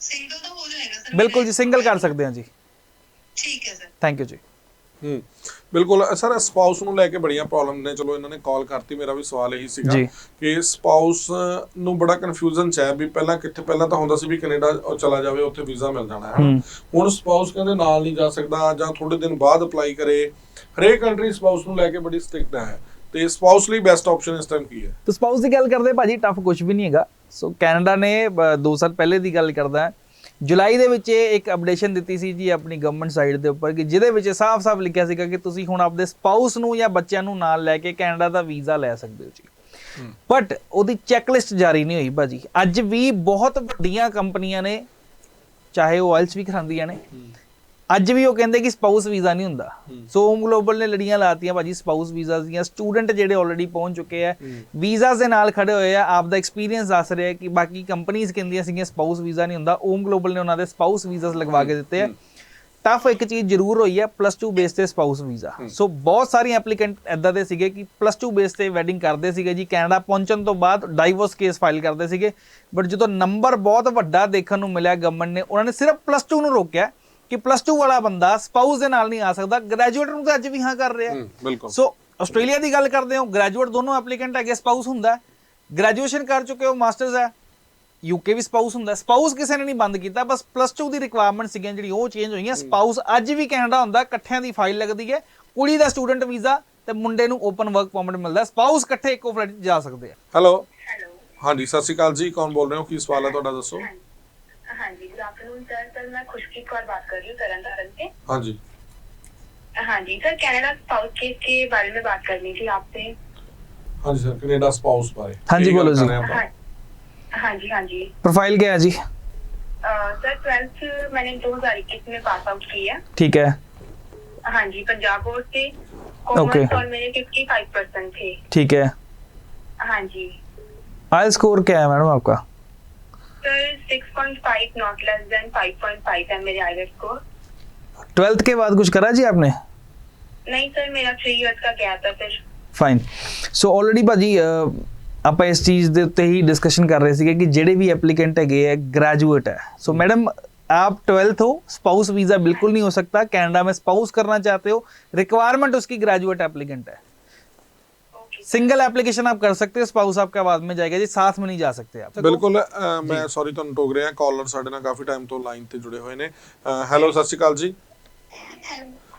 [SPEAKER 3] ਸਿੰਗਲ ਤਾਂ ਹੋ ਜਾਏਗਾ ਸਰ
[SPEAKER 2] ਬਿਲਕੁਲ ਜੀ ਸਿੰਗਲ ਕਰ ਸਕਦੇ ਹਾਂ ਜੀ।
[SPEAKER 3] ਠੀਕ ਹੈ ਸਰ
[SPEAKER 2] ਥੈਂਕ ਯੂ ਜੀ।
[SPEAKER 1] ਹੂੰ। ਬਿਲਕੁਲ ਸਰ ਸਪਾਊਸ ਨੂੰ ਲੈ ਕੇ ਬੜੀਆਂ ਪ੍ਰੋਬਲਮ ਨੇ। ਚਲੋ ਇਹਨਾਂ ਨੇ ਕਾਲ ਕਰਤੀ ਮੇਰਾ ਵੀ ਸਵਾਲ ਇਹੀ ਸੀਗਾ। ਕਿ ਸਪਾਊਸ ਨੂੰ ਬੜਾ ਕਨਫਿਊਜ਼ਨ ਚ ਹੈ ਵੀ ਪਹਿਲਾਂ ਕਿੱਥੇ ਪਹਿਲਾਂ ਤਾਂ ਹੁੰਦਾ ਸੀ ਵੀ ਕੈਨੇਡਾ ਚਲਾ ਜਾਵੇ ਉੱਥੇ ਵੀਜ਼ਾ ਮਿਲ ਜਾਣਾ ਹੂੰ। ਹੁਣ ਸਪਾਊਸ ਕਹਿੰਦੇ ਨਾਲ ਨਹੀਂ ਜਾ ਸਕਦਾ ਜਾਂ ਥੋੜੇ ਦਿਨ ਬਾਅਦ ਅਪਲਾਈ ਕਰੇ। ਹਰੇਕ ਕੰਟਰੀ ਸਪਾਊਸ ਨੂੰ ਲੈ ਕੇ ਬੜੀ ਸਟ੍ਰਿਕਟ ਹੈ। ਤੇ ਸਪਾਊਸ ਲਈ ਬੈਸਟ ਆਪਸ਼ਨ ਇਸ ਟਾਈਮ ਕੀ ਹੈ?
[SPEAKER 2] ਤਾਂ ਸਪਾਊਸ ਦੀ ਗੱਲ ਕਰਦੇ ਭਾਜੀ ਟਫ ਕੁਝ ਵੀ ਨਹੀਂ ਹੈਗਾ। ਸੋ ਕੈਨੇਡਾ ਨੇ 2 ਸਾਲ ਪਹਿਲੇ ਦੀ ਗੱਲ ਕਰਦਾ। ਹੈ ਜੁਲਾਈ ਦੇ ਵਿੱਚ ਇਹ ਇੱਕ ਅਪਡੇਸ਼ਨ ਦਿੱਤੀ ਸੀ ਜੀ ਆਪਣੀ ਗਵਰਨਮੈਂਟ ਸਾਈਟ ਦੇ ਉੱਪਰ ਕਿ ਜਿਹਦੇ ਵਿੱਚ ਸਾਫ਼-ਸਾਫ਼ ਲਿਖਿਆ ਸੀਗਾ ਕਿ ਤੁਸੀਂ ਹੁਣ ਆਪਦੇ ਸਪਾਊਸ ਨੂੰ ਜਾਂ ਬੱਚਿਆਂ ਨੂੰ ਨਾਲ ਲੈ ਕੇ ਕੈਨੇਡਾ ਦਾ ਵੀਜ਼ਾ ਲੈ ਸਕਦੇ ਹੋ ਜੀ। ਬਟ ਉਹਦੀ ਚੈੱਕਲਿਸਟ ਜਾਰੀ ਨਹੀਂ ਹੋਈ ਭਾਜੀ। ਅੱਜ ਵੀ ਬਹੁਤ ਵੱਡੀਆਂ ਕੰਪਨੀਆਂ ਨੇ ਚਾਹੇ ਉਹ ਆਇਲਸ ਵੀ ਕਰਾਉਂਦੀਆਂ ਨੇ ਅੱਜ ਵੀ ਉਹ ਕਹਿੰਦੇ ਕਿ ਸਪਾਊਸ ਵੀਜ਼ਾ ਨਹੀਂ ਹੁੰਦਾ। ਸੋ ਹੋਮ ਗਲੋਬਲ ਨੇ ਲੜੀਆਂ ਲਾਤੀਆਂ ਭਾਜੀ ਸਪਾਊਸ ਵੀਜ਼ਾ ਦੀਆਂ। ਸਟੂਡੈਂਟ ਜਿਹੜੇ ਆਲਰੇਡੀ ਪਹੁੰਚ ਚੁੱਕੇ ਆ ਵੀਜ਼ਾਸ ਦੇ ਨਾਲ ਖੜੇ ਹੋਏ ਆ। ਆਪ ਦਾ ਐਕਸਪੀਰੀਅੰਸ ਦੱਸ ਰਿਹਾ ਕਿ ਬਾਕੀ ਕੰਪਨੀਆਂ ਕਹਿੰਦੀਆਂ ਸੀਗੀਆਂ ਸਪਾਊਸ ਵੀਜ਼ਾ ਨਹੀਂ ਹੁੰਦਾ। ਹੋਮ ਗਲੋਬਲ ਨੇ ਉਹਨਾਂ ਦੇ ਸਪਾਊਸ ਵੀਜ਼ਾਸ ਲਗਵਾ ਕੇ ਦਿੱਤੇ ਆ। ਟਫ ਇੱਕ ਚੀਜ਼ ਜ਼ਰੂਰ ਹੋਈ ਹੈ ਪਲੱਸ 2 ਬੇਸ ਤੇ ਸਪਾਊਸ ਵੀਜ਼ਾ ਸੋ ਬਹੁਤ ਸਾਰੀ ਐਪਲੀਕੈਂਟ ਐਦਾਂ ਦੇ ਸੀਗੇ ਕਿ ਪਲੱਸ 2 ਬੇਸ ਤੇ ਵੈਡਿੰਗ ਕਰਦੇ ਸੀਗੇ ਜੀ। ਕੈਨੇਡਾ ਪਹੁੰਚਣ ਤੋਂ ਬਾਅਦ ਡਾਈਵੋਰਸ ਕੇਸ ਫਾਈਲ ਕਰਦੇ ਸੀਗੇ। ਬਟ ਜਦੋਂ ਨੰਬਰ ਬਹੁਤ ਵੱਡਾ ਦੇਖਣ ਨੂੰ ਮਿਲਿਆ ਗਵਰਨਮੈਂਟ ਨੇ ਉਹਨਾਂ ਨੇ ਸਿਰਫ ਪਲੱਸ 2 ਨੂੰ ਰੋਕਿਆ। ਕਿ ਪਲੱਸ 2 ਵਾਲਾ ਬੰਦਾ ਸਪਾਊਸ ਦੇ ਨਾਲ ਨਹੀਂ ਆ ਸਕਦਾ ਗ੍ਰੈਜੂਏਟ ਨੂੰ ਤਾਂ ਅੱਜ ਵੀ ਹਾਂ ਕਰ ਰਿਹਾ। ਸੋ ਆਸਟ੍ਰੇਲੀਆ ਦੀ ਗੱਲ ਕਰਦੇ ਹਾਂ ਗ੍ਰੈਜੂਏਟ ਦੋਨੋਂ ਐਪਲੀਕੈਂਟ ਹੈਗੇ ਸਪਾਊਸ ਹੁੰਦਾ ਗ੍ਰੈਜੂਏਸ਼ਨ ਕਰ ਚੁੱਕੇ ਹੋ ਮਾਸਟਰਸ ਹੈ। ਯੂਕੇ ਵੀ ਸਪਾਊਸ ਹੁੰਦਾ ਸਪਾਊਸ ਕਿਸੇ ਨੇ ਨਹੀਂ ਬੰਦ ਕੀਤਾ ਬਸ ਪਲੱਸ 2 ਦੀ ਰਿਕੁਆਇਰਮੈਂਟ ਸੀਗੀਆਂ ਜਿਹੜੀ ਉਹ ਚੇਂਜ ਹੋਈਆਂ। ਸਪਾਊਸ ਅੱਜ ਵੀ ਕੈਨੇਡਾ ਹੁੰਦਾ ਇਕੱਠਿਆਂ ਦੀ ਫਾਈਲ ਲੱਗਦੀ ਹੈ। ਕੁੜੀ ਦਾ ਸਟੂਡੈਂਟ ਵੀਜ਼ਾ ਤੇ ਮੁੰਡੇ ਨੂੰ ਓਪਨ ਵਰਕ ਪਰਮਿਟ ਮਿਲਦਾ ਸਪਾਊਸ ਇਕੱਠੇ ਇੱਕੋ ਫਲੈਟ ਜਾ ਸਕਦੇ ਆ।
[SPEAKER 1] ਹੈਲੋ ਹਾਂਜੀ ਸਤਿ ਸ਼੍ਰੀ ਅਕਾਲ ਜੀ। ਕੌਣ ਬੋਲ ਰਹੇ ਹੋ? ਕੀ ਸਵਾਲ ਹੈ ਤੁਹਾਡਾ? ਦੱਸੋ।
[SPEAKER 4] ਹਾਂਜੀ। आफ्टरनून सर सर मैं खुशप्रीत कौर बात कर रही हूँ तरन तारण से
[SPEAKER 1] हाँ जी।
[SPEAKER 4] हाँ जी सर कनाडा स्पाउस केस के बारे में बात करनी थी आपसे।
[SPEAKER 1] हाँ जी
[SPEAKER 2] सर
[SPEAKER 1] कनाडा स्पाउस
[SPEAKER 2] बारे।
[SPEAKER 1] हाँ
[SPEAKER 2] जी
[SPEAKER 1] बोलो जी।
[SPEAKER 4] हाँ, हाँ जी हाँ जी।
[SPEAKER 2] प्रोफ़ाइल क्या है
[SPEAKER 4] जी? सर ट्वेल्थ मैंने दो हज़ार इक्कीस में पास आउट की है।
[SPEAKER 2] ठीक है।
[SPEAKER 4] हाँ जी पंजाब बोर्ड से कॉमर्स और मेरे 55 परसेंट थे।
[SPEAKER 2] ठीक है।
[SPEAKER 4] हाँ जी।
[SPEAKER 2] आई स्कोर क्या है मैडम आपका? ट्वेल्थ के बाद कुछ करा जी आपने
[SPEAKER 4] नहीं सर मेरा थ्री इयर्स का गया था फिर
[SPEAKER 2] ਫਾਈਨ ਸੋ ਆਲਰੇਡੀ ਭਾਜੀ ਅਹ, ਆਪਾਂ ਇਸ ਚੀਜ਼ ਦੇ ਉੱਤੇ ਹੀ ਡਿਸਕਸ਼ਨ ਕਰ ਰਹੇ ਸੀਗੇ ਕਿ ਜਿਹੜੇ ਵੀ ਐਪਲੀਕੈਂਟ ਹੈਗੇ ਆ ਗ੍ਰੈਜੂਏਟ ਹੈ ਸੋ मैडम आप ट्वेल्थ हो स्पाउस वीजा बिल्कुल नहीं हो सकता कनाडा में स्पाउस करना चाहते हो रिक्वायरमेंट उसकी ग्रेजुएट एप्लीकेंट है
[SPEAKER 4] ओके
[SPEAKER 2] सिंगल एप्लीकेशन आप कर सकते हो स्पाउस आपका बाद में जाएगा जी साथ में नहीं जा सकते आप
[SPEAKER 1] ਬਿਲਕੁਲ ਅ, ਮੈਂ ਸੌਰੀ ਤੁਹਾਨੂੰ ਟੋਕ ਰਿਹਾ ਕਾਲਰ ਸਾਡੇ ਨਾਲ ਕਾਫੀ ਟਾਈਮ ਤੋਂ ਲਾਈਨ ਤੇ ਜੁੜੇ ਹੋਏ ਨੇ ਹੈਲੋ ਸਤਿ ਸ਼੍ਰੀ ਅਕਾਲ ਜੀ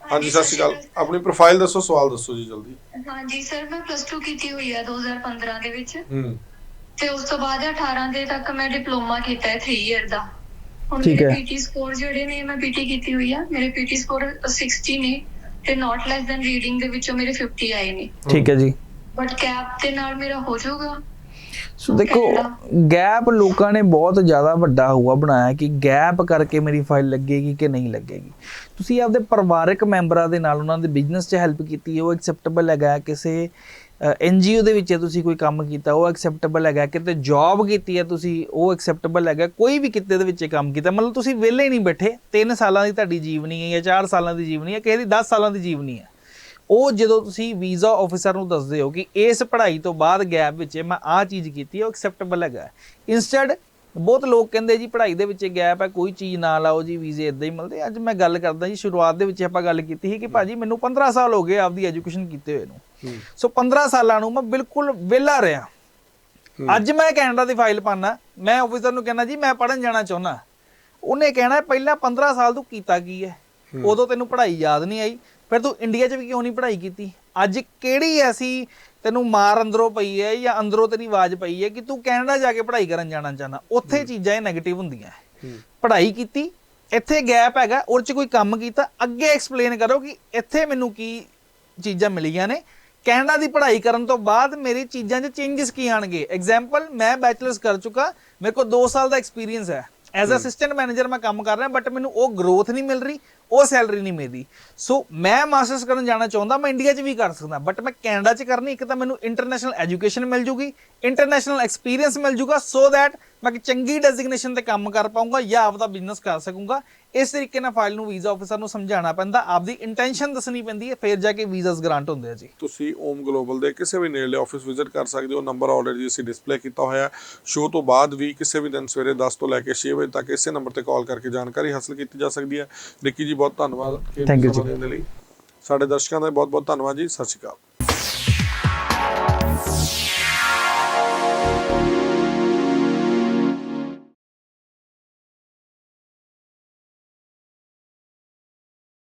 [SPEAKER 1] ਹਾਂਜੀ ਸਤਿ ਸ਼੍ਰੀ ਅਕਾਲ ਆਪਣੀ ਪ੍ਰੋਫਾਈਲ ਦੱਸੋ ਸਵਾਲ ਦੱਸੋ ਜੀ ਜਲਦੀ
[SPEAKER 3] ਹਾਂਜੀ ਸਰ ਮੈਂ ਪਲੱਸ 2 ਕੀਤੀ ਹੋਈ ਆ 2015 ਦੇ ਵਿੱਚ
[SPEAKER 1] ਹੂੰ
[SPEAKER 3] ਤੇ ਉਸ ਤੋਂ ਬਾਅਦ 18 ਦੇ ਤੱਕ ਮੈਂ ਡਿਪਲੋਮਾ ਕੀਤਾ ਹੈ 3 ਇਅਰ ਦਾ ਹੁਣ
[SPEAKER 2] ਠੀਕ
[SPEAKER 3] ਮੇਰੇ
[SPEAKER 2] ਹੈ।
[SPEAKER 3] ਪੀਟੀ ਸਕੋਰ ਜਿਹੜੇ ਨੇ ਮੈਂ ਪੀਟੀ ਕੀਤੀ ਹੋਈ ਆ ਮੇਰੇ ਪੀਟੀ ਸਕੋਰ 60 ਨੇ ਤੇ ਨਾਟ ਲੈਸ ਦੈਨ ਰੀਡਿੰਗ ਦੇ ਵਿੱਚੋਂ ਮੇਰੇ 50 ਆਏ ਨੇ
[SPEAKER 2] ਠੀਕ ਹੈ ਜੀ
[SPEAKER 3] ਬਟ ਕੈਪ ਦੇ ਨਾਲ ਮੇਰਾ ਹੋ ਜਾਊਗਾ
[SPEAKER 2] ਸੋ ਦੇਖੋ ਗੈਪ ਲੋਕਾਂ ਨੇ ਬਹੁਤ ਜ਼ਿਆਦਾ ਵੱਡਾ ਹੁਆ ਬਣਾਇਆ ਕਿ ਗੈਪ ਕਰਕੇ ਮੇਰੀ ਫਾਈਲ ਲੱਗੇਗੀ ਕਿ ਨਹੀਂ ਲੱਗੇਗੀ ਤੁਸੀਂ ਆਪਦੇ ਪਰਿਵਾਰਕ ਮੈਂਬਰਾਂ ਦੇ ਨਾਲ ਉਹਨਾਂ ਦੇ ਬਿਜ਼ਨਸ 'ਚ ਹੈਲਪ ਕੀਤੀ ਹੈ ਉਹ ਐਕਸੈਪਟੇਬਲ ਹੈਗਾ। ਕਿਸੇ ਐਨਜੀਓ ਦੇ ਵਿੱਚ ਤੁਸੀਂ ਕੋਈ ਕੰਮ ਕੀਤਾ ਉਹ ਐਕਸੈਪਟੇਬਲ ਹੈਗਾ। ਕਿਤੇ ਜੌਬ ਕੀਤੀ ਹੈ ਤੁਸੀਂ ਉਹ ਐਕਸੈਪਟੇਬਲ ਹੈਗਾ। ਕੋਈ ਵੀ ਕਿਤੇ ਦੇ ਵਿੱਚ ਕੰਮ ਕੀਤਾ ਮਤਲਬ ਤੁਸੀਂ ਵਿਹਲੇ ਨਹੀਂ ਬੈਠੇ 3 ਸਾਲਾਂ ਦੀ ਤੁਹਾਡੀ ਜੀਵਨੀ ਹੈ ਜਾਂ 4 ਸਾਲਾਂ ਦੀ ਜੀਵਨੀ ਹੈ ਕਿਸੇ ਦੀ 10 ਸਾਲਾਂ ਦੀ ਜੀਵਨੀ ਹੈ ਉਹ ਜਦੋਂ ਤੁਸੀਂ ਵੀਜ਼ਾ ਆਫੀਸਰ ਨੂੰ ਦੱਸਦੇ ਹੋ ਕਿ ਇਸ ਪੜ੍ਹਾਈ ਤੋਂ ਬਾਅਦ ਗੈਪ ਵਿੱਚ ਮੈਂ ਆਹ ਚੀਜ਼ ਕੀਤੀ ਉਹ ਐਕਸੈਪਟੇਬਲ ਹੈਗਾ। ਇਨਸਟੈਡ ਬਹੁਤ ਲੋਕ ਕਹਿੰਦੇ ਜੀ ਪੜ੍ਹਾਈ ਦੇ ਵਿੱਚ ਗੈਪ ਹੈ ਕੋਈ ਚੀਜ਼ ਨਾ ਲਾਓ ਜੀ ਵੀਜ਼ੇ ਇਦਾਂ ਹੀ ਮਿਲਦੇ ਅੱਜ ਮੈਂ ਗੱਲ ਕਰਦਾ ਜੀ ਸ਼ੁਰੂਆਤ ਦੇ ਵਿੱਚ ਆਪਾਂ ਗੱਲ ਕੀਤੀ ਸੀ ਕਿ ਭਾਜੀ ਮੈਨੂੰ 15 ਸਾਲ ਹੋ ਗਏ ਆਪਦੀ ਐਜੂਕੇਸ਼ਨ ਕੀਤੇ ਹੋਏ ਨੂੰ। ਸੋ 15 ਸਾਲਾਂ ਨੂੰ ਮੈਂ ਬਿਲਕੁਲ ਵਿਹਲਾ ਰਿਹਾ। ਅੱਜ ਮੈਂ ਕੈਨੇਡਾ ਦੀ ਫਾਈਲ ਪਾਣਾ ਮੈਂ ਆਫੀਸਰ ਨੂੰ ਕਹਿਣਾ ਜੀ ਮੈਂ ਪੜਨ ਜਾਣਾ ਚਾਹੁੰਦਾ ਉਹਨੇ ਕਹਿਣਾ ਪਹਿਲਾਂ 15 ਸਾਲ ਤੂੰ ਕੀਤਾ ਕੀ ਹੈ। ਉਦੋਂ ਤੈਨੂੰ ਪੜ੍ਹਾਈ ਯਾਦ ਨਹੀਂ ਆਈ। ਫਿਰ ਤੂੰ ਇੰਡੀਆ 'ਚ ਵੀ ਕਿਉਂ ਨਹੀਂ ਪੜ੍ਹਾਈ ਕੀਤੀ? ਅੱਜ ਕਿਹੜੀ ਐਸੀ ਤੈਨੂੰ ਮਾਰ ਅੰਦਰੋਂ ਪਈ ਹੈ ਜਾਂ ਅੰਦਰੋਂ ਤੇਰੀ ਆਵਾਜ਼ ਪਈ ਹੈ ਕਿ ਤੂੰ ਕੈਨੇਡਾ ਜਾ ਕੇ ਪੜ੍ਹਾਈ ਕਰਨ ਜਾਣਾ ਚਾਹਨਾ ਉੱਥੇ ਚੀਜ਼ਾਂ ਇਹ 네ਗੇਟਿਵ ਹੁੰਦੀਆਂ ਪੜ੍ਹਾਈ ਕੀਤੀ ਇੱਥੇ ਗੈਪ ਹੈਗਾ ਉਹ 'ਚ ਕੋਈ ਕੰਮ ਕੀਤਾ ਅੱਗੇ ਐਕਸਪਲੇਨ ਕਰੋ ਕਿ ਇੱਥੇ ਮੈਨੂੰ ਕੀ ਚੀਜ਼ਾਂ ਮਿਲੀਆਂ ਨੇ। ਕੈਨੇਡਾ ਦੀ ਪੜ੍ਹਾਈ ਕਰਨ ਤੋਂ ਬਾਅਦ ਮੇਰੀ ਚੀਜ਼ਾਂ 'ਚ ਚੇਂਜਸ ਕੀ ਆਣਗੇ ਐਗਜ਼ਾਮਪਲ ਮੈਂ ਬੈਚਲਰਸ ਕਰ ਚੁੱਕਾ ਮੇਰੇ ਕੋਲ 2 ਸਾਲ ਦਾ ਐਕਸਪੀਰੀਅੰਸ ਹੈ। ਐਜ਼ ਅਸਿਸਟੈਂਟ ਮੈਨੇਜਰ ਮੈਂ ਕੰਮ ਕਰ ਰਿਹਾ ਬਟ ਮੈਨੂੰ ਉਹ ਗਰੋਥ ਨਹੀਂ ਮਿਲ ਰਹੀ ਉਹ ਸੈਲਰੀ ਨਹੀਂ ਮਿਲਦੀ। ਸੋ ਮੈਂ ਮਾਸਟਰਸ ਕਰਨ ਜਾਣਾ ਚਾਹੁੰਦਾ, ਮੈਂ ਇੰਡੀਆ 'ਚ ਵੀ ਕਰ ਸਕਦਾ ਬਟ ਮੈਂ ਕੈਨੇਡਾ 'ਚ ਕਰਨੀ, ਇੱਕ ਤਾਂ ਮੈਨੂੰ ਇੰਟਰਨੈਸ਼ਨਲ ਐਜੂਕੇਸ਼ਨ ਮਿਲ ਜੂਗੀ ਇੰਟਰਨੈਸ਼ਨਲ ਐਕਸਪੀਰੀਅੰਸ ਮਿਲ ਜੂਗਾ ਸੋ ਦੈਟ ਮੈਂ ਇੱਕ ਚੰਗੀ ਡੈਜ਼ਿਗਨੇਸ਼ਨ ਤੇ ਕੰਮ ਕਰ ਪਾਊਂਗਾ ਜਾਂ ਆਪਦਾ ਬਿਜ਼ਨਸ ਕਰ ਸਕੂੰਗਾ। ਇਸ ਤਰੀਕੇ ਨਾਲ ਫਾਈਲ ਨੂੰ ਵੀਜ਼ਾ ਆਫੀਸਰ ਨੂੰ ਸਮਝਾਉਣਾ ਪੈਂਦਾ, ਆਪਦੀ ਇੰਟੈਂਸ਼ਨ ਦੱਸਣੀ ਪੈਂਦੀ ਹੈ, ਫਿਰ ਜਾ ਕੇ ਵੀਜ਼ਾਸ ਗ੍ਰਾਂਟ ਹੁੰਦੇ ਆ ਜੀ।
[SPEAKER 1] ਤੁਸੀਂ ਓਮ ਗਲੋਬਲ ਦੇ ਕਿਸੇ ਵੀ ਨੇੜਲੇ ਆਫਿਸ ਵਿਜ਼ਿਟ ਕਰ ਸਕਦੇ ਹੋ ਨੰਬਰ ਆਲਰੇਡੀ ਅਸੀਂ ਡਿਸਪਲੇ ਕੀਤਾ ਹੋਇਆ ਸ਼ੋਅ ਤੋਂ ਬਾਅਦ ਵੀ ਕਿਸੇ ਵੀ ਦਿਨ ਸਵੇਰੇ 10 ਤੋਂ ਲੈ ਕੇ 6 ਵਜੇ ਤੱਕ ਇਸੇ ਨੰਬਰ ਤੇ ਕਾਲ ਕਰਕੇ ਜਾਣਕਾਰੀ ਹਾਸਲ ਕੀਤੀ ਜਾ ਸਕਦੀ ਹੈ। ਨਿੱਕੀ ਜੀ ਬਹੁਤ ਧੰਨਵਾਦ
[SPEAKER 2] ਥੈਂਕ ਯੂ ਜੀ।
[SPEAKER 1] ਲਈ। ਸਾਡੇ ਦਰਸ਼ਕਾਂ ਦਾ ਬਹੁਤ ਬਹੁਤ ਧੰਨਵਾਦ ਜੀ। ਸਤਿ ਸ਼੍ਰੀ ਅਕਾਲ।